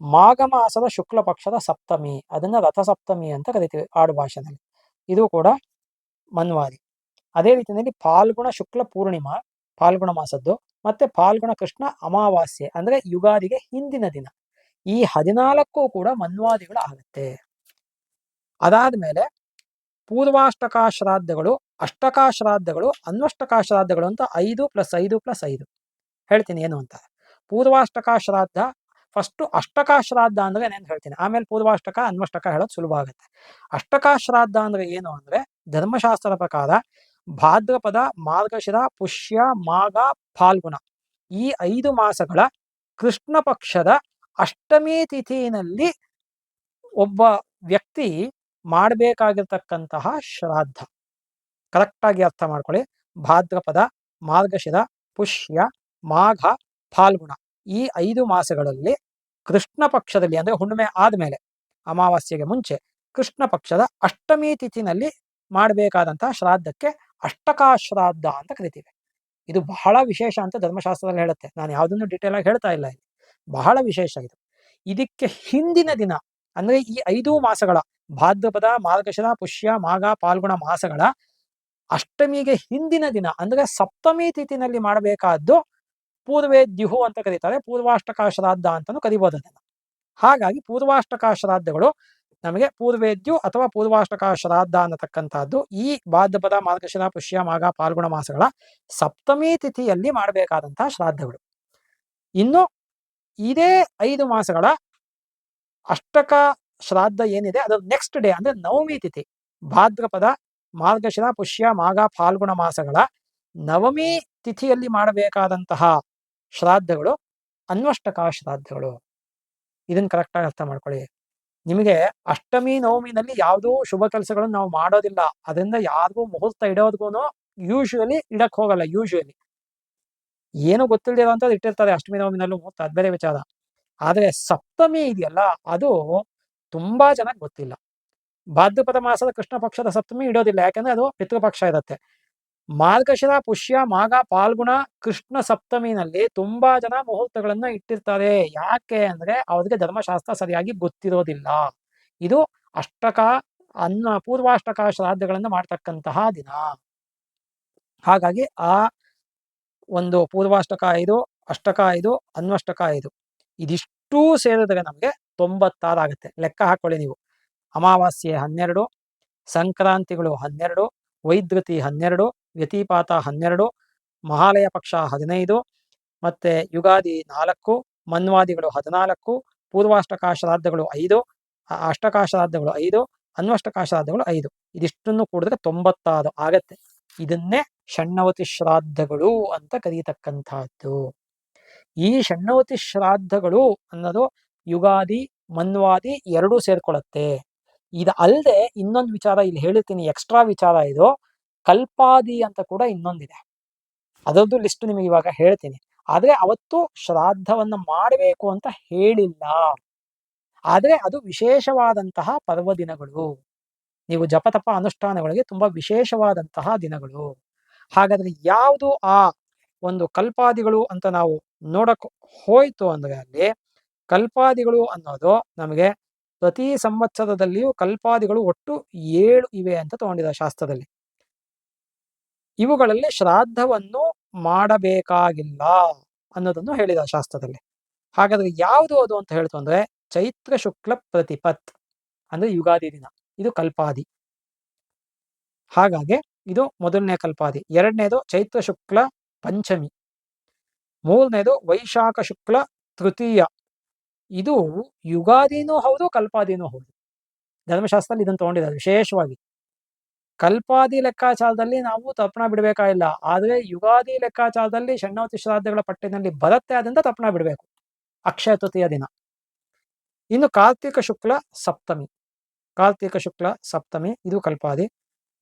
ಮಾಘ ಮಾಸದ ಶುಕ್ಲ ಪಕ್ಷದ ಸಪ್ತಮಿ, ಅದನ್ನ ರಥಸಪ್ತಮಿ ಅಂತ ಕರಿತೀವಿ ಆಡು ಭಾಷೆನಲ್ಲಿ. ಇದು ಕೂಡ ಮನ್ವಾರಿ. ಅದೇ ರೀತಿಯಲ್ಲಿ ಫಾಲ್ಗುಣ ಶುಕ್ಲ ಪೂರ್ಣಿಮಾ, ಫಾಲ್ಗುಣ ಮಾಸದ್ದು ಮತ್ತೆ ಫಾಲ್ಗುಣ ಕೃಷ್ಣ ಅಮಾವಾಸ್ಯೆ ಅಂದ್ರೆ ಯುಗಾದಿಗೆ ಹಿಂದಿನ ದಿನ. ಈ ಹದಿನಾಲ್ಕು ಕೂಡ ಮನ್ವಾದಿಗಳು ಆಗುತ್ತೆ. ಅದಾದ್ಮೇಲೆ ಪೂರ್ವಾಷ್ಟಕ ಶ್ರಾದ್ದಗಳು ಅಷ್ಟಕಾ ಶ್ರಾದ್ದಗಳು ಅನ್ವಷ್ಟಕಾ ಶ್ರಾದ್ದಗಳು ಅಂತ ಐದು ಪ್ಲಸ್ ಐದು ಪ್ಲಸ್ ಐದು. ಹೇಳ್ತೀನಿ ಏನು ಅಂತ. ಪೂರ್ವಾಷ್ಟಕಾ ಶ್ರಾದ್ದ ಫಸ್ಟ್ ಅಷ್ಟಕಾ ಶ್ರಾದ್ದ ಅಂದ್ರೆ ನಾನು ಹೇಳ್ತೀನಿ? ಆಮೇಲೆ ಪೂರ್ವಾಷ್ಟಕ, ಅನ್ವಷ್ಟಕ ಹೇಳೋದು ಸುಲಭ ಆಗುತ್ತೆ. ಅಷ್ಟಕಾ ಶ್ರಾದ್ದ ಅಂದ್ರೆ ಏನು ಅಂದ್ರೆ ಧರ್ಮಶಾಸ್ತ್ರದ ಪ್ರಕಾರ ಭಾದ್ರಪದ, ಮಾರ್ಗಶಿರ, ಪುಷ್ಯ, ಮಾಘ, ಫಾಲ್ಗುಣ. ಈ ಐದು ಮಾಸಗಳ ಕೃಷ್ಣ ಪಕ್ಷದ ಅಷ್ಟಮಿ ತಿಥಿನಲ್ಲಿ ಒಬ್ಬ ವ್ಯಕ್ತಿ ಮಾಡಬೇಕಾಗಿರ್ತಕ್ಕಂತಹ ಶ್ರಾದ್ದ. ಕರೆಕ್ಟಾಗಿ ಅರ್ಥ ಮಾಡ್ಕೊಳ್ಳಿ. ಭಾದ್ರಪದ, ಮಾರ್ಗಶಿರ, ಪುಷ್ಯ, ಮಾಘ, ಫಾಲ್ಗುಣ ಈ ಐದು ಮಾಸಗಳಲ್ಲಿ ಕೃಷ್ಣ ಪಕ್ಷದಲ್ಲಿ ಅಂದ್ರೆ ಹುಣ್ಣಿಮೆ ಆದಮೇಲೆ, ಅಮಾವಾಸ್ಯೆಗೆ ಮುಂಚೆ ಕೃಷ್ಣ ಪಕ್ಷದ ಅಷ್ಟಮಿ ತಿಥಿನಲ್ಲಿ ಮಾಡಬೇಕಾದಂತಹ ಶ್ರಾದ್ದಕ್ಕೆ ಅಷ್ಟಕಾಶ್ರಾದ್ದ ಅಂತ ಕರಿತೀವಿ. ಇದು ಬಹಳ ವಿಶೇಷ ಅಂತ ಧರ್ಮಶಾಸ್ತ್ರದಲ್ಲಿ ಹೇಳುತ್ತೆ. ನಾನು ಯಾವುದನ್ನು ಡೀಟೇಲ್ ಆಗಿ ಹೇಳ್ತಾ ಇಲ್ಲ ಇಲ್ಲಿ. ಬಹಳ ವಿಶೇಷ ಇದು. ಇದಕ್ಕೆ ಹಿಂದಿನ ದಿನ ಅಂದ್ರೆ ಈ ಐದು ಮಾಸಗಳ ಭಾದ್ರಪದ, ಮಾರ್ಗಶಿರ, ಪುಷ್ಯ, ಮಾಘ, ಪಾಲ್ಗುಣ ಮಾಸಗಳ ಅಷ್ಟಮಿಗೆ ಹಿಂದಿನ ದಿನ, ಅಂದ್ರೆ ಸಪ್ತಮಿ ತಿಥಿನಲ್ಲಿ ಮಾಡಬೇಕಾದ್ದು ಪೂರ್ವೇದ್ಯುಹು ಅಂತ ಕರೀತಾರೆ ಪೂರ್ವಾಷ್ಟಕ ಶ್ರಾದ್ದ ಅಂತಾನು ಕರಿಬಹುದು ಅದನ್ನ. ಹಾಗಾಗಿ ಪೂರ್ವಾಷ್ಟಕ ಶ್ರಾದ್ದಗಳು ನಮಗೆ ಪೂರ್ವೇದ್ಯು ಅಥವಾ ಪೂರ್ವಾಷ್ಟಕ ಶ್ರಾದ್ದ ಅನ್ನತಕ್ಕಂತಹದ್ದು ಈ ಭಾದ್ರಪದ, ಮಾರ್ಗಶಿರ, ಪುಷ್ಯ, ಮಾಘ, ಪಾಲ್ಗುಣ ಮಾಸಗಳ ಸಪ್ತಮಿ ತಿಥಿಯಲ್ಲಿ ಮಾಡಬೇಕಾದಂತಹ ಶ್ರಾದ್ದಗಳು. ಇನ್ನು ಇದೇ ಐದು ಮಾಸಗಳ ಅಷ್ಟಕ ಶ್ರಾದ್ದ ಏನಿದೆ ಅದರ ನೆಕ್ಸ್ಟ್ ಡೇ ಅಂದ್ರೆ ನವಮಿ ತಿಥಿ. ಭಾದ್ರಪದ, ಮಾರ್ಗಶಿರ, ಪುಷ್ಯ, ಮಾಘ, ಫಾಲ್ಗುಣ ಮಾಸಗಳ ನವಮಿ ತಿಥಿಯಲ್ಲಿ ಮಾಡಬೇಕಾದಂತಹ ಶ್ರಾದ್ದಗಳು ಅನ್ವಷ್ಟಕ ಶ್ರಾದ್ದಗಳು. ಇದನ್ನ ಕರೆಕ್ಟಾಗಿ ಅರ್ಥ ಮಾಡ್ಕೊಳ್ಳಿ. ನಿಮಗೆ ಅಷ್ಟಮಿ, ನವಮಿನಲ್ಲಿ ಯಾವುದೂ ಶುಭ ಕೆಲಸಗಳನ್ನು ನಾವು ಮಾಡೋದಿಲ್ಲ. ಅದರಿಂದ ಯಾರಿಗೂ ಮುಹೂರ್ತ ಇಡೋದ್ಗೂ ಯೂಶುವಲಿ ಇಡಕ್ ಹೋಗಲ್ಲ ಯೂಶುವಲಿ ಏನು ಗೊತ್ತಿಲ್ಲದಂಥದ್ದು ಇಟ್ಟಿರ್ತಾರೆ ಅಷ್ಟಮಿ, ನವಮಿನಲ್ಲೂ ಮುಹೂರ್ತ ಅದ್ಬೇರೆ ವಿಚಾರ. ಆದ್ರೆ ಸಪ್ತಮಿ ಇದೆಯಲ್ಲ, ಅದು ತುಂಬಾ ಜನಕ್ಕೆ ಗೊತ್ತಿಲ್ಲ. ಭಾದ್ರಪದ ಮಾಸದ ಕೃಷ್ಣ ಪಕ್ಷದ ಸಪ್ತಮಿ ಇಡೋದಿಲ್ಲ ಯಾಕಂದ್ರೆ ಅದು ಪಿತೃಪಕ್ಷ ಇರುತ್ತೆ. ಮಾರ್ಗಶಿರ, ಪುಷ್ಯ, ಮಾಘ, ಪಾಲ್ಗುಣ, ಕೃಷ್ಣ ಸಪ್ತಮಿನಲ್ಲಿ ತುಂಬಾ ಜನ ಮುಹೂರ್ತಗಳನ್ನ ಇಟ್ಟಿರ್ತಾರೆ. ಯಾಕೆ ಅಂದ್ರೆ ಅವ್ರಿಗೆ ಧರ್ಮಶಾಸ್ತ್ರ ಸರಿಯಾಗಿ ಗೊತ್ತಿರೋದಿಲ್ಲ. ಇದು ಅಷ್ಟಕ ಅನ್ನ, ಪೂರ್ವಾಷ್ಟಕ ಶ್ರಾದ್ದಗಳನ್ನ ಮಾಡ್ತಕ್ಕಂತಹ ದಿನ. ಹಾಗಾಗಿ ಆ ಒಂದು ಪೂರ್ವಾಷ್ಟಕ ಇದು ಅಷ್ಟಕ ಇದು ಅನ್ವಷ್ಟಕ ಇದು ಇದಿಷ್ಟೂ. ಸೇರಿದ್ರೆ ನಮಗೆ ತೊಂಬತ್ತಾರು ಆಗುತ್ತೆ. ಲೆಕ್ಕ ಹಾಕೊಳ್ಳಿ ನೀವು. ಅಮಾವಾಸ್ಯೆ ಹನ್ನೆರಡು, ಸಂಕ್ರಾಂತಿಗಳು ಹನ್ನೆರಡು, ವೈದ್ಯುತಿ ಹನ್ನೆರಡು, ವ್ಯತಿಪಾತ ಹನ್ನೆರಡು, ಮಹಾಲಯ ಪಕ್ಷ ಹದಿನೈದು, ಮತ್ತೆ ಯುಗಾದಿ ನಾಲ್ಕು, ಮನ್ವಾದಿಗಳು ಹದಿನಾಲ್ಕು ಪೂರ್ವಾಷ್ಟಕಾಶರಾದ್ದಗಳು ಐದು ಅಷ್ಟಕಾಶರಾದ್ದಗಳು ಅಷ್ಟಕ ಶ್ರಾದ್ದಗಳು ಐದು ಅನ್ವಷ್ಟಕಾಶರಾದ್ದಗಳು ಐದು. ಇದಿಷ್ಟನ್ನು ಕೂಡಿದ್ರೆ ತೊಂಬತ್ತಾರು ಆಗತ್ತೆ. ಇದನ್ನೇ ಷಣ್ಣವತಿ ಶ್ರಾದ್ದಗಳು ಅಂತ ಕರೀತಕ್ಕಂತಹದ್ದು ಈ ಷಣ್ಣವತಿ ಶ್ರಾದ್ದಗಳು ಅನ್ನೋದು ಯುಗಾದಿ, ಮನ್ವಾದಿ ಎರಡೂ ಸೇರ್ಕೊಳ್ಳುತ್ತೆ. ಇದು ಅಲ್ಲದೆ ಇನ್ನೊಂದು ವಿಚಾರ ಇಲ್ಲಿ ಹೇಳಿರ್ತೀನಿ ಎಕ್ಸ್ಟ್ರಾ ವಿಚಾರ ಇದು. ಕಲ್ಪಾದಿ ಅಂತ ಕೂಡ ಇನ್ನೊಂದಿದೆ. ಅದರದ್ದು ಲಿಸ್ಟ್ ನಿಮಗೆ ಇವಾಗ ಹೇಳ್ತೀನಿ. ಆದ್ರೆ ಅವತ್ತು ಶ್ರಾದ್ದವನ್ನ ಮಾಡಬೇಕು ಅಂತ ಹೇಳಿಲ್ಲ. ಆದ್ರೆ ಅದು ವಿಶೇಷವಾದಂತಹ ಪರ್ವದಿನಗಳು ನೀವು ಜಪತಪ ಅನುಷ್ಠಾನಗಳಿಗೆ ತುಂಬಾ ವಿಶೇಷವಾದಂತಹ ದಿನಗಳು. ಹಾಗಾದ್ರೆ ಯಾವುದು ಆ ಒಂದು ಕಲ್ಪಾದಿಗಳು ಅಂತ ನಾವು ನೋಡಕ್ ಹೋಯ್ತು ಅಂದ್ರೆ ಅಲ್ಲಿ ಕಲ್ಪಾದಿಗಳು ಅನ್ನೋದು ನಮಗೆ ಪ್ರತಿ ಸಂವತ್ಸರದಲ್ಲಿಯೂ ಕಲ್ಪಾದಿಗಳು ಒಟ್ಟು ಏಳು ಇವೆ ಅಂತ ತಗೊಂಡಿದೆ ಶಾಸ್ತ್ರದಲ್ಲಿ. ಇವುಗಳಲ್ಲಿ ಶ್ರಾದ್ದವನ್ನು ಮಾಡಬೇಕಾಗಿಲ್ಲ ಅನ್ನೋದನ್ನು ಹೇಳಿದ ಶಾಸ್ತ್ರದಲ್ಲಿ. ಹಾಗಾದ್ರೆ ಯಾವುದು ಅದು ಅಂತ ಹೇಳ್ತು ಅಂದ್ರೆ ಚೈತ್ರ ಶುಕ್ಲ ಪ್ರತಿಪತ್ ಅಂದ್ರೆ ಯುಗಾದಿ ದಿನ. ಇದು ಕಲ್ಪಾದಿ. ಹಾಗಾಗಿ ಇದು ಮೊದಲನೇ ಕಲ್ಪಾದಿ. ಎರಡನೇದು ಚೈತ್ರ ಶುಕ್ಲ ಪಂಚಮಿ. ಮೂರನೇದು ವೈಶಾಖ ಶುಕ್ಲ ತೃತೀಯ. ಇದು ಯುಗಾದಿನೂ ಹೌದು, ಕಲ್ಪಾದಿನೂ ಹೌದು. ಧರ್ಮಶಾಸ್ತ್ರದಲ್ಲಿ ಇದನ್ನು ತಗೊಂಡಿದ್ದಾರೆ ವಿಶೇಷವಾಗಿ. ಕಲ್ಪಾದಿ ಲೆಕ್ಕಾಚಾರದಲ್ಲಿ ನಾವು ತಪ್ಪಣ ಬಿಡಬೇಕಾಗಿಲ್ಲ. ಆದರೆ ಯುಗಾದಿ ಲೆಕ್ಕಾಚಾರದಲ್ಲಿ ಷಣ್ಣವತಿ ಶ್ರಾದ್ದಗಳ ಪಟ್ಟಿನಲ್ಲಿ ಬರುತ್ತೆ, ಅದರಿಂದ ತಪ್ಪಣ ಬಿಡಬೇಕು. ಅಕ್ಷಯ ತೃತೀಯ ದಿನ. ಇನ್ನು ಕಾರ್ತಿಕ ಶುಕ್ಲ ಸಪ್ತಮಿ. ಕಾರ್ತಿಕ ಶುಕ್ಲ ಸಪ್ತಮಿ, ಇದು ಕಲ್ಪಾದಿ.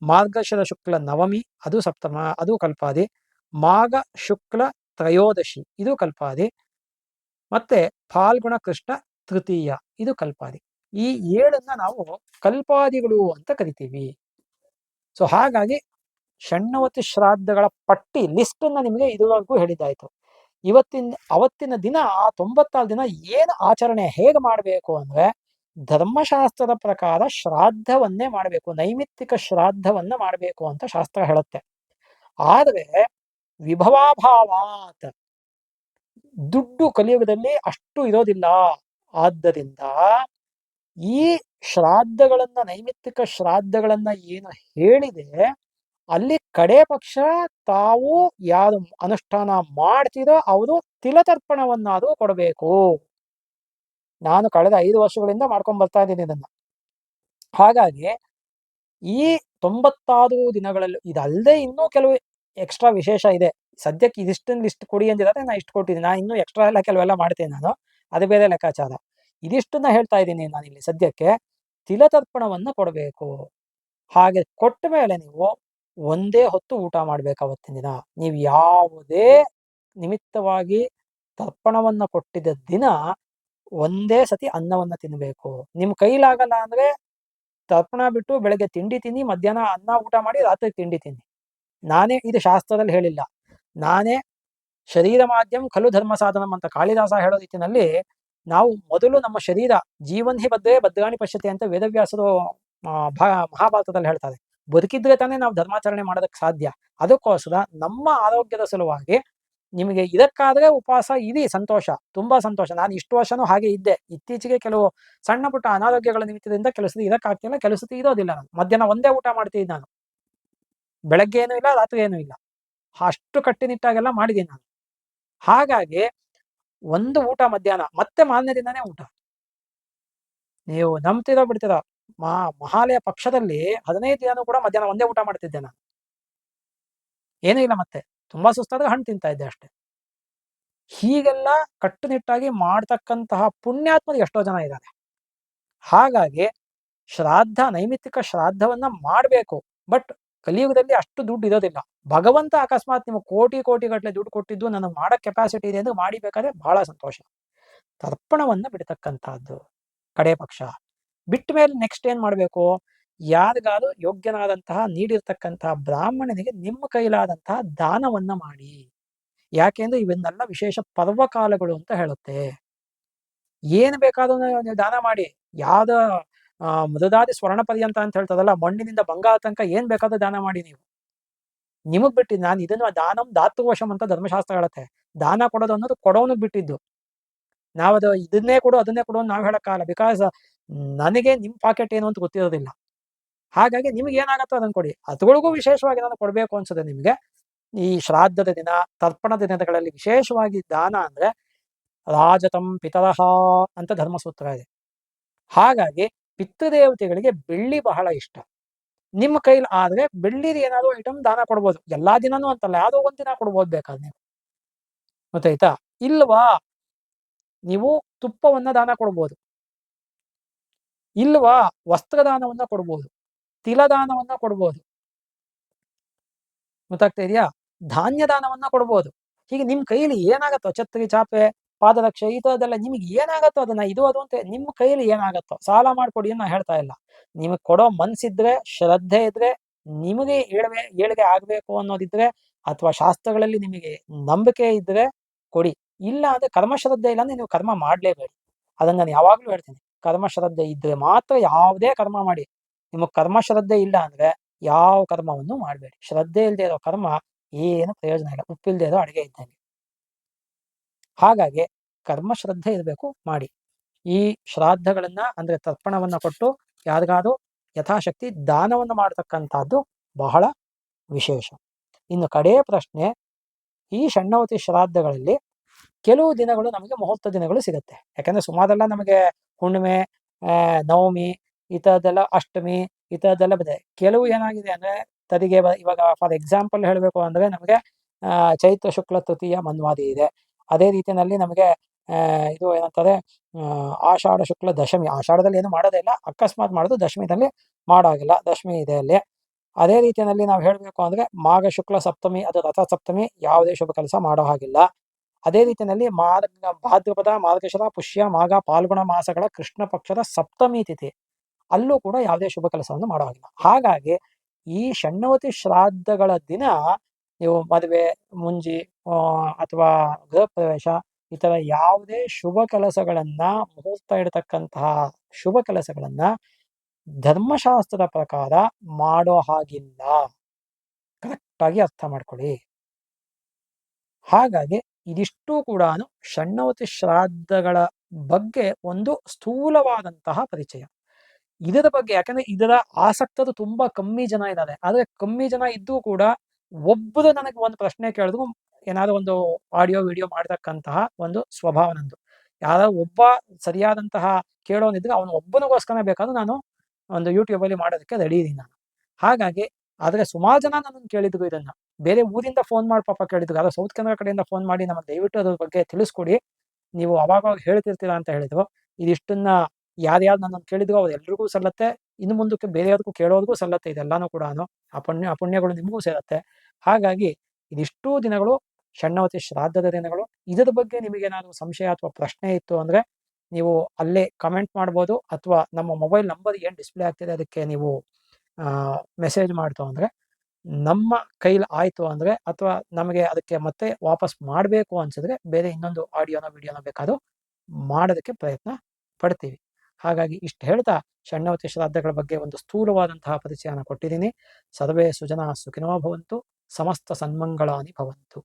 ಮಾರ್ಗಶಿರ ಶುಕ್ಲ ನವಮಿ, ಅದು ಸಪ್ತಮ, ಅದು ಕಲ್ಪಾದಿ. ಮಾಘ, ಶುಕ್ಲ, ತ್ರಯೋದಶಿ, ಇದು ಕಲ್ಪಾದಿ. ಮತ್ತೆ ಫಾಲ್ಗುಣ ಕೃಷ್ಣ ತೃತೀಯ, ಇದು ಕಲ್ಪಾದಿ. ಈ ಏಳನ್ನ ನಾವು ಕಲ್ಪಾದಿಗಳು ಅಂತ ಕರಿತೀವಿ. ಸೊ ಹಾಗಾಗಿ ಷಣ್ಣವತಿ ಶ್ರಾದ್ದಗಳ ಪಟ್ಟಿ ಲಿಸ್ಟ್ ಅನ್ನ ನಿಮಗೆ ಇದುವರೆಗೂ ಹೇಳಿದ್ದಾಯ್ತು. ಇವತ್ತಿನ, ಅವತ್ತಿನ ದಿನ, ಆ ತೊಂಬತ್ತಾರು ದಿನ ಏನು ಆಚರಣೆ ಹೇಗೆ ಮಾಡಬೇಕು ಅಂದ್ರೆ ಧರ್ಮಶಾಸ್ತ್ರದ ಪ್ರಕಾರ ಶ್ರಾದ್ದವನ್ನೇ ಮಾಡಬೇಕು, ನೈಮಿತ್ತಿಕ ಶ್ರಾದ್ದವನ್ನ ಮಾಡಬೇಕು ಅಂತ ಶಾಸ್ತ್ರ ಹೇಳುತ್ತೆ. ಆದರೆ ವಿಭವಾಭಾವಾತ್. ದುಡ್ಡು ಕಲಿಯುಗದಲ್ಲಿ ಅಷ್ಟು ಇರೋದಿಲ್ಲ. ಆದ್ದರಿಂದ ಈ ಶ್ರಾದ್ದಗಳನ್ನ, ನೈಮಿತ್ತಿಕ ಶ್ರಾದ್ದಗಳನ್ನ ಏನು ಹೇಳಿದೆ, ಅಲ್ಲಿ ಕಡೆ ಪಕ್ಷ ತಾವು ಯಾರು ಅನುಷ್ಠಾನ ಮಾಡ್ತಿರೋ ಅವರು ತಿಲತರ್ಪಣವನ್ನಾದರೂ ಕೊಡಬೇಕು. ನಾನು ಕಳೆದ ಐದು ವರ್ಷಗಳಿಂದ ಮಾಡ್ಕೊಂಡ್ ಬರ್ತಾ ಇದ್ದೀನಿ ಇದನ್ನ. ಹಾಗಾಗಿ ಈ ತೊಂಬತ್ತಾರು ದಿನಗಳಲ್ಲಿ ಇದಲ್ಲದೆ ಇನ್ನೂ ಕೆಲವು ಎಕ್ಸ್ಟ್ರಾ ವಿಶೇಷ ಇದೆ. ಸದ್ಯಕ್ಕೆ ಇದಿಷ್ಟೊಂದು ಲಿಸ್ಟ್ ಕೊಡಿ ಅಂದಿದ್ದಾರೆ ನಾ ಇಷ್ಟು ಕೊಟ್ಟಿದ್ದೀನಿ. ನಾನು ಇನ್ನೂ ಎಕ್ಸ್ಟ್ರಾ ಎಲ್ಲ ಕೆಲವೆಲ್ಲ ಮಾಡ್ತೀನಿ ನಾನು. ಅದು ಬೇರೆ ಲೆಕ್ಕಾಚಾರ. ಇದಿಷ್ಟನ್ನ ಹೇಳ್ತಾ ಇದ್ದೀನಿ ನಾನು ಇಲ್ಲಿ ಸದ್ಯಕ್ಕೆ. ತಿಲತರ್ಪಣವನ್ನು ಕೊಡಬೇಕು. ಹಾಗೆ ಕೊಟ್ಟ ಮೇಲೆ ನೀವು ಒಂದೇ ಹೊತ್ತು ಊಟ ಮಾಡ್ಬೇಕು ಅವತ್ತಿನ ದಿನ. ನೀವು ಯಾವುದೇ ನಿಮಿತ್ತವಾಗಿ ತರ್ಪಣವನ್ನ ಕೊಟ್ಟಿದ್ದ ದಿನ ಒಂದೇ ಸತಿ ಅನ್ನವನ್ನು ತಿನ್ನಬೇಕು ನಿಮ್ಮ ಕೈಲಾಗಲ್ಲ ಅಂದ್ರೆ ತರ್ಪಣ ಬಿಟ್ಟು ಬೆಳಗ್ಗೆ ತಿಂಡಿ ತಿನ್ನಿ, ಮಧ್ಯಾಹ್ನ ಅನ್ನ ಊಟ ಮಾಡಿ ರಾತ್ರಿ ತಿಂಡಿ ತಿನ್ನಿ. ನಾನೇ ಇದು ಶಾಸ್ತ್ರದಲ್ಲಿ ಹೇಳಿಲ್ಲ. ನಾನೇ ಶರೀರ ಮಾಧ್ಯಮ ಖಲು ಧರ್ಮ ಸಾಧನಂ ಅಂತ ಕಾಳಿದಾಸ ಹೇಳೋ ರೀತಿಯಲ್ಲಿ ನಾವು ಮೊದಲು ನಮ್ಮ ಶರೀರ ಜೀವನ್ ಹಿ ಬದ್ಧೇ ಬದ್ಧಗಾಣಿ ಪಶ್ಯತೆ ಅಂತ ವೇದವ್ಯಾಸರು ಮಹಾಭಾರತದಲ್ಲಿ ಹೇಳ್ತಾರೆ. ಬದುಕಿದ್ರೆ ತಾನೇ ನಾವು ಧರ್ಮಾಚರಣೆ ಮಾಡೋದಕ್ಕೆ ಸಾಧ್ಯ. ಅದಕ್ಕೋಸ್ಕರ ನಮ್ಮ ಆರೋಗ್ಯದ ಸಲುವಾಗಿ ನಿಮಗೆ ಇದಕ್ಕಾದ್ರೆ ಉಪವಾಸ ಇದೆ ಸಂತೋಷ, ತುಂಬಾ ಸಂತೋಷ. ನಾನು ಇಷ್ಟು ವರ್ಷನೂ ಹಾಗೆ ಇದ್ದೆ. ಇತ್ತೀಚೆಗೆ ಕೆಲವು ಸಣ್ಣ ಪುಟ್ಟ ಅನಾರೋಗ್ಯಗಳ ನಿಮಿತ್ತದಿಂದ ಕೆಲಸದ ಇದಕ್ಕಾಗ್ತಿಲ್ಲ ಕೆಲವು ಸತಿ ಇರೋದಿಲ್ಲ ನಾನು. ಮಧ್ಯಾಹ್ನ ಒಂದೇ ಊಟ ಮಾಡ್ತೀನಿ ನಾನು. ಬೆಳಗ್ಗೆ ಏನೂ ಇಲ್ಲ, ರಾತ್ರಿ ಏನೂ ಇಲ್ಲ. ಅಷ್ಟು ಕಟ್ಟುನಿಟ್ಟಾಗೆಲ್ಲ ಮಾಡಿದ್ದೀನಿ ನಾನು. ಹಾಗಾಗಿ ಒಂದು ಊಟ ಮಧ್ಯಾಹ್ನ, ಮತ್ತೆ ಮಾರನೇ ದಿನನೇ ಊಟ. ನೀವು ನಂಬ್ತಿರೋ ಬಿಡ್ತೀರೋ, ಮಾ, ಮಹಾಲಯ ಪಕ್ಷದಲ್ಲಿ ಹದಿನೈದು ದಿನನೂ ಕೂಡ ಮಧ್ಯಾಹ್ನ ಒಂದೇ ಊಟ ಮಾಡ್ತಿದ್ದೆ ನಾನು. ಏನೂ ಇಲ್ಲ ಮತ್ತೆ. ತುಂಬಾ ಸುಸ್ತಾದ್ರೆ ಹಣ್ಣು ತಿಂತಾ ಇದ್ದೆ ಅಷ್ಟೇ. ಹೀಗೆಲ್ಲ ಕಟ್ಟುನಿಟ್ಟಾಗಿ ಮಾಡ್ತಕ್ಕಂತಹ ಪುಣ್ಯಾತ್ಮರು ಎಷ್ಟೋ ಜನ ಇದ್ದಾರೆ. ಹಾಗಾಗಿ ಶ್ರಾದ್ದ ನೈಮಿತ್ತಿಕ ಶ್ರಾದ್ದವನ್ನ ಮಾಡಬೇಕು. ಬಟ್ ಕಲಿಯುಗದಲ್ಲಿ ಅಷ್ಟು ದುಡ್ಡು ಇರೋದಿಲ್ಲ. ಭಗವಂತ ಅಕಸ್ಮಾತ್ ನಿಮಗೆ ಕೋಟಿ ಕೋಟಿ ಗಟ್ಟಲೆ ದುಡ್ಡು ಕೊಟ್ಟಿದ್ದು ನನಗೆ ಮಾಡೋ ಕೆಪಾಸಿಟಿ ಇದೆ ಎಂದು ಮಾಡಿಬೇಕಾದ್ರೆ ಬಹಳ ಸಂತೋಷ. ತರ್ಪಣವನ್ನ ಬಿಡ್ತಕ್ಕಂಥದ್ದು ಕಡೆ ಪಕ್ಷ. ಬಿಟ್ಟ ಮೇಲೆ ನೆಕ್ಸ್ಟ್ ಏನ್ ಮಾಡಬೇಕು? ಯಾರಿಗಾದ್ರು ಯೋಗ್ಯನಾದಂತಹ ನೀಡಿರ್ತಕ್ಕಂತಹ ಬ್ರಾಹ್ಮಣನಿಗೆ ನಿಮ್ಮ ಕೈಲಾದಂತಹ ದಾನವನ್ನ ಮಾಡಿ. ಯಾಕೆಂದ್ರೆ ಇವನ್ನೆಲ್ಲ ವಿಶೇಷ ಪರ್ವಕಾಲಗಳು ಅಂತ ಹೇಳುತ್ತೆ. ಏನ್ ಬೇಕಾದ್ರೂ ನೀವು ದಾನ ಮಾಡಿ. ಯಾವ್ದ ಆ, ಮೃದಾದಿ ಸ್ವರ್ಣ ಪರ್ಯಂತ ಅಂತ ಹೇಳ್ತದಲ್ಲ, ಮಣ್ಣಿನಿಂದ ಬಂಗಾರ ತನಕ ಏನ್ ಬೇಕಾದ್ರೂ ದಾನ ಮಾಡಿ ನೀವು. ನಿಮಗ್ ಬಿಟ್ಟಿದ್ದು ನಾನು ಇದನ್ನು ದಾನಂ ದಾತುವಶಂ ಅಂತ ಧರ್ಮಶಾಸ್ತ್ರ ಹೇಳುತ್ತೆ. ದಾನ ಕೊಡೋದು ಅನ್ನೋದು ಕೊಡೋನು ಬಿಟ್ಟಿದ್ದು. ನಾವದು ಇದನ್ನೇ ಕೊಡು, ಅದನ್ನೇ ಕೊಡು ನಾವು ಹೇಳಕ್ಕಾಗಲ್ಲ ಬಿಕಾಸ್ ನನಗೆ ನಿಮ್ ಪಾಕೆಟ್ ಏನು ಅಂತ ಗೊತ್ತಿರೋದಿಲ್ಲ. ಹಾಗಾಗಿ ನಿಮ್ಗೆ ಏನಾಗತ್ತೋ ಅದನ್ನ ಕೊಡಿ. ಅದುಗಳಿಗೂ ವಿಶೇಷವಾಗಿ ನಾನು ಕೊಡಬೇಕು ಅನ್ಸುತ್ತೆ ನಿಮ್ಗೆ. ಈ ಶ್ರಾದ್ದದ ದಿನ, ತರ್ಪಣದ ದಿನಗಳಲ್ಲಿ ವಿಶೇಷವಾಗಿ ದಾನ ಅಂದ್ರೆ ರಾಜತಂ ಪಿತರಹ ಅಂತ ಧರ್ಮಸೂತ್ರ ಇದೆ. ಹಾಗಾಗಿ ಪಿತೃದೇವತೆಗಳಿಗೆ ಬೆಳ್ಳಿ ಬಹಳ ಇಷ್ಟ. ನಿಮ್ಮ ಕೈಲಿ ಆದ್ರೆ ಬೆಳ್ಳಿದ ಏನಾದ್ರು ಐಟಮ್ ದಾನ ಕೊಡ್ಬೋದು. ಎಲ್ಲಾ ದಿನನೂ ಅಂತಲ್ಲ, ಯಾವ್ದೋ ಒಂದ್ ದಿನ ಕೊಡ್ಬೋದು ಬೇಕಾದ್ರೆ ನೀವು. ಗೊತ್ತಾಯ್ತಾ? ಇಲ್ವಾ? ನೀವು ತುಪ್ಪವನ್ನ ದಾನ ಕೊಡ್ಬೋದು. ಇಲ್ವಾ? ವಸ್ತ್ರದಾನವನ್ನ ಕೊಡ್ಬೋದು. ತಿಲದಾನವನ್ನ ಕೊಡ್ಬೋದು. ಗೊತ್ತಾಗ್ತಾ ಇದೆಯಾ? ಧಾನ್ಯ ದಾನವನ್ನ ಕೊಡ್ಬೋದು. ಹೀಗೆ ನಿಮ್ ಕೈಲಿ ಏನಾಗತ್ತೋ, ಛತ್ರಿ, ಚಾಪೆ ಪಾದರಕ್ಷೆ, ಈ ತರದೆಲ್ಲ ನಿಮಗೆ ಏನಾಗತ್ತೋ ಅದನ್ನ ಇದು, ಅದು ಅಂತ ನಿಮ್ಮ ಕೈಯಲ್ಲಿ ಏನಾಗತ್ತೋ ಸಾಲ ಮಾಡ್ಕೊಡಿ ಅಂತ ಹೇಳ್ತಾ ಇಲ್ಲ. ನಿಮಗೆ ಕೊಡೋ ಮನ್ಸಿದ್ರೆ, ಶ್ರದ್ಧೆ ಇದ್ರೆ, ನಿಮಗೆ ಏಳ್ವೆ, ಏಳಿಗೆ ಆಗ್ಬೇಕು ಅನ್ನೋದಿದ್ರೆ, ಅಥವಾ ಶಾಸ್ತ್ರಗಳಲ್ಲಿ ನಿಮಗೆ ನಂಬಿಕೆ ಇದ್ರೆ ಕೊಡಿ. ಇಲ್ಲ ಅಂದ್ರೆ ಕರ್ಮಶ್ರದ್ಧೆ ಇಲ್ಲ ಅಂದ್ರೆ ನೀವು ಕರ್ಮ ಮಾಡ್ಲೇಬೇಡಿ. ಅದನ್ನ ನಾನು ಯಾವಾಗ್ಲೂ ಹೇಳ್ತೀನಿ. ಕರ್ಮ ಶ್ರದ್ಧೆ ಇದ್ರೆ ಮಾತ್ರ ಯಾವುದೇ ಕರ್ಮ ಮಾಡಿ. ನಿಮಗೆ ಕರ್ಮಶ್ರದ್ಧೆ ಇಲ್ಲ ಅಂದ್ರೆ ಯಾವ ಕರ್ಮವನ್ನು ಮಾಡಬೇಡಿ. ಶ್ರದ್ಧೆ ಇಲ್ಲದೆ ಇರೋ ಕರ್ಮ ಏನು ಪ್ರಯೋಜನ ಇಲ್ಲ. ಉಪ್ಪಿಲ್ದೇ ಇರೋ ಅಡುಗೆ ಇದ್ದಂಗೆ. ಹಾಗಾಗಿ ಕರ್ಮಶ್ರದ್ಧೆ ಇರಬೇಕು ಮಾಡಿ. ಈ ಶ್ರಾದ್ದಗಳನ್ನ ಅಂದ್ರೆ ತರ್ಪಣವನ್ನ ಕೊಟ್ಟು ಯಾರಿಗಾದ್ರೂ ಯಥಾಶಕ್ತಿ ದಾನವನ್ನು ಮಾಡತಕ್ಕಂಥದ್ದು ಬಹಳ ವಿಶೇಷ. ಇನ್ನು ಕಡೇ ಪ್ರಶ್ನೆ, ಈ ಷಣ್ಣವತಿ ಶ್ರಾದ್ದಗಳಲ್ಲಿ ಕೆಲವು ದಿನಗಳು ನಮಗೆ ಮುಹೂರ್ತ ದಿನಗಳು ಸಿಗುತ್ತೆ. ಯಾಕಂದ್ರೆ ಸುಮಾರೆಲ್ಲ ನಮಗೆ ಹುಣ್ಣಿಮೆ ನವಮಿ ಈ ಅಷ್ಟಮಿ ಈ ಥರದ್ದೆಲ್ಲ ಕೆಲವು ಏನಾಗಿದೆ ಅಂದ್ರೆ ತದಿಗೆ ಇವಾಗ ಫಾರ್ ಎಕ್ಸಾಂಪಲ್ ಹೇಳಬೇಕು ಅಂದ್ರೆ ನಮಗೆ ಚೈತ್ರ ಶುಕ್ಲ ತೃತೀಯ ಮನ್ವಾದಿ ಇದೆ. ಅದೇ ರೀತಿಯಲ್ಲಿ ನಮಗೆ ಇದು ಏನಂತಾರೆ ಆಷಾಢ ಶುಕ್ಲ ದಶಮಿ, ಆಷಾಢದಲ್ಲಿ ಏನು ಮಾಡೋದೇ ಇಲ್ಲ, ಅಕಸ್ಮಾತ್ ಮಾಡೋದು ದಶಮಿದಲ್ಲಿ ಮಾಡೋಗಿಲ್ಲ, ದಶಮಿ ಇದೆ ಅಲ್ಲಿ. ಅದೇ ರೀತಿಯಲ್ಲಿ ನಾವು ಹೇಳಬೇಕು ಅಂದ್ರೆ, ಮಾಘ ಶುಕ್ಲ ಸಪ್ತಮಿ ಅದು ರಥ ಸಪ್ತಮಿ ಯಾವುದೇ ಶುಭ ಕೆಲಸ ಮಾಡೋ ಹಾಗಿಲ್ಲ. ಅದೇ ರೀತಿಯಲ್ಲಿ ಮಾರ್ಗ, ಭಾದ್ರಪದ, ಮಾರ್ಗಶಿರ, ಪುಷ್ಯ, ಮಾಘ, ಪಾಲ್ಗುಣ ಮಾಸಗಳ ಕೃಷ್ಣ ಪಕ್ಷದ ಸಪ್ತಮಿ ತಿಥಿ, ಅಲ್ಲೂ ಕೂಡ ಯಾವುದೇ ಶುಭ ಕೆಲಸವನ್ನು ಮಾಡೋ ಹಾಗಿಲ್ಲ. ಹಾಗಾಗಿ ಈ ಷಣ್ಣವತಿ ಶ್ರಾದ್ದಗಳ ದಿನ ನೀವು ಮದುವೆ, ಮುಂಜಿ ಅಥವಾ ಗೃಹ ಪ್ರವೇಶ ಈ ತರ ಯಾವುದೇ ಶುಭ ಕೆಲಸಗಳನ್ನ, ಮುಹೂರ್ತ ಇಡತಕ್ಕಂತಹ ಶುಭ ಕೆಲಸಗಳನ್ನ ಧರ್ಮಶಾಸ್ತ್ರದ ಪ್ರಕಾರ ಮಾಡೋ ಹಾಗಿಲ್ಲ. ಕರೆಕ್ಟಾಗಿ ಅರ್ಥ ಮಾಡ್ಕೊಳ್ಳಿ. ಹಾಗಾಗಿ ಇದಿಷ್ಟು ಕೂಡ ಷಣ್ಣವತಿ ಶ್ರಾದ್ದಗಳ ಬಗ್ಗೆ ಒಂದು ಸ್ಥೂಲವಾದಂತಹ ಪರಿಚಯ. ಇದರ ಬಗ್ಗೆ ಯಾಕಂದ್ರೆ ಇದರ ಆಸಕ್ತರು ತುಂಬಾ ಕಮ್ಮಿ ಜನ ಇದ್ದಾರೆ. ಆದ್ರೆ ಕಮ್ಮಿ ಜನ ಇದ್ದೂ ಕೂಡ ಒಬ್ಬರು ನನಗೆ ಒಂದು ಪ್ರಶ್ನೆ ಕೇಳಿದ್ರು, ಏನಾದ್ರು ಒಂದು ಆಡಿಯೋ ವಿಡಿಯೋ ಮಾಡ್ತಕ್ಕಂತಹ ಒಂದು ಸ್ವಭಾವ ನಂದು. ಯಾರೋ ಒಬ್ಬ ಸರಿಯಾದಂತಹ ಕೇಳೋನಿದ್ರೆ ಅವನು ಒಬ್ಬನಿಗೋಸ್ಕರ ಬೇಕಾದ್ರೂ ನಾನು ಒಂದು ಯೂಟ್ಯೂಬ್ ಅಲ್ಲಿ ಮಾಡೋದಕ್ಕೆ ರೆಡಿ ಇದ್ದೀನಿ ನಾನು. ಹಾಗಾಗಿ, ಆದ್ರೆ ಸುಮಾರು ಜನ ನನ್ನನ್ನು ಕೇಳಿದ್ರು ಇದನ್ನ. ಬೇರೆ ಊರಿಂದ ಫೋನ್ ಮಾಡಿ ಪಾಪ ಕೇಳಿದ್ರು. ಯಾರೋ ಸೌತ್ ಕನ್ನಡ ಕಡೆಯಿಂದ ಫೋನ್ ಮಾಡಿ ನಮಗೆ ದಯವಿಟ್ಟು ಅದ್ರ ಬಗ್ಗೆ ತಿಳಿಸ್ಕೊಡಿ. ನೀವು ಅವಾಗ ಹೇಳ್ತಿರ್ತೀರ ಅಂತ ಹೇಳಿದ್ರು. ಇದಿಷ್ಟನ್ನ ಯಾರ್ಯಾರು ನನ್ನನ್ನು ಕೇಳಿದ್ರು ಅವ್ರು ಎಲ್ರಿಗೂ ಸಲ್ಲತ್ತೆ. ಇನ್ನು ಮುಂದಕ್ಕೆ ಬೇರೆಯವ್ರಿಗೂ ಕೇಳೋರ್ಗೂ ಸಲ್ಲತ್ತೆ. ಇದೆಲ್ಲಾನು ಕೂಡ ಆ ಪುಣ್ಯ, ಆ ಪುಣ್ಯಗಳು ನಿಮಗೂ ಸೇರತ್ತೆ. ಹಾಗಾಗಿ ಇದಿಷ್ಟೂ ದಿನಗಳು ಷಣ್ಣವತಿ ಶ್ರಾದ್ದದ ದಿನಗಳು. ಇದರ ಬಗ್ಗೆ ನಿಮಗೇನಾದರೂ ಸಂಶಯ ಅಥವಾ ಪ್ರಶ್ನೆ ಇತ್ತು ಅಂದರೆ ನೀವು ಅಲ್ಲೇ ಕಮೆಂಟ್ ಮಾಡ್ಬೋದು ಅಥವಾ ನಮ್ಮ ಮೊಬೈಲ್ ನಂಬರ್ ಏನು ಡಿಸ್ಪ್ಲೇ ಆಗ್ತಿದೆ ಅದಕ್ಕೆ ನೀವು ಮೆಸೇಜ್ ಮಾಡ್ತು ಅಂದರೆ ನಮ್ಮ ಕೈಲಿ ಆಯಿತು ಅಂದರೆ ಅಥವಾ ನಮಗೆ ಅದಕ್ಕೆ ಮತ್ತೆ ವಾಪಸ್ ಮಾಡಬೇಕು ಅನ್ಸಿದ್ರೆ ಬೇರೆ ಇನ್ನೊಂದು ಆಡಿಯೋನ ವಿಡಿಯೋನ ಬೇಕಾದರೂ ಮಾಡೋದಕ್ಕೆ ಪ್ರಯತ್ನ ಪಡ್ತೀವಿ. ಹಾಗಾಗಿ ಇಷ್ಟು ಹೇಳ್ತಾ ಷಣ್ಣವತಿ ಶ್ರಾದ್ದಗಳ ಬಗ್ಗೆ ಒಂದು ಸ್ಥೂಲವಾದಂತಹ ಪರಿಚಯನ ಕೊಟ್ಟಿದ್ದೀನಿ. ಸರ್ವೇ ಸುಜನ ಸುಖಿನೋ ಭವಂತು. ಸಮಸ್ತ ಸನ್ಮಂಗಳಾನಿ ಭವಂತು.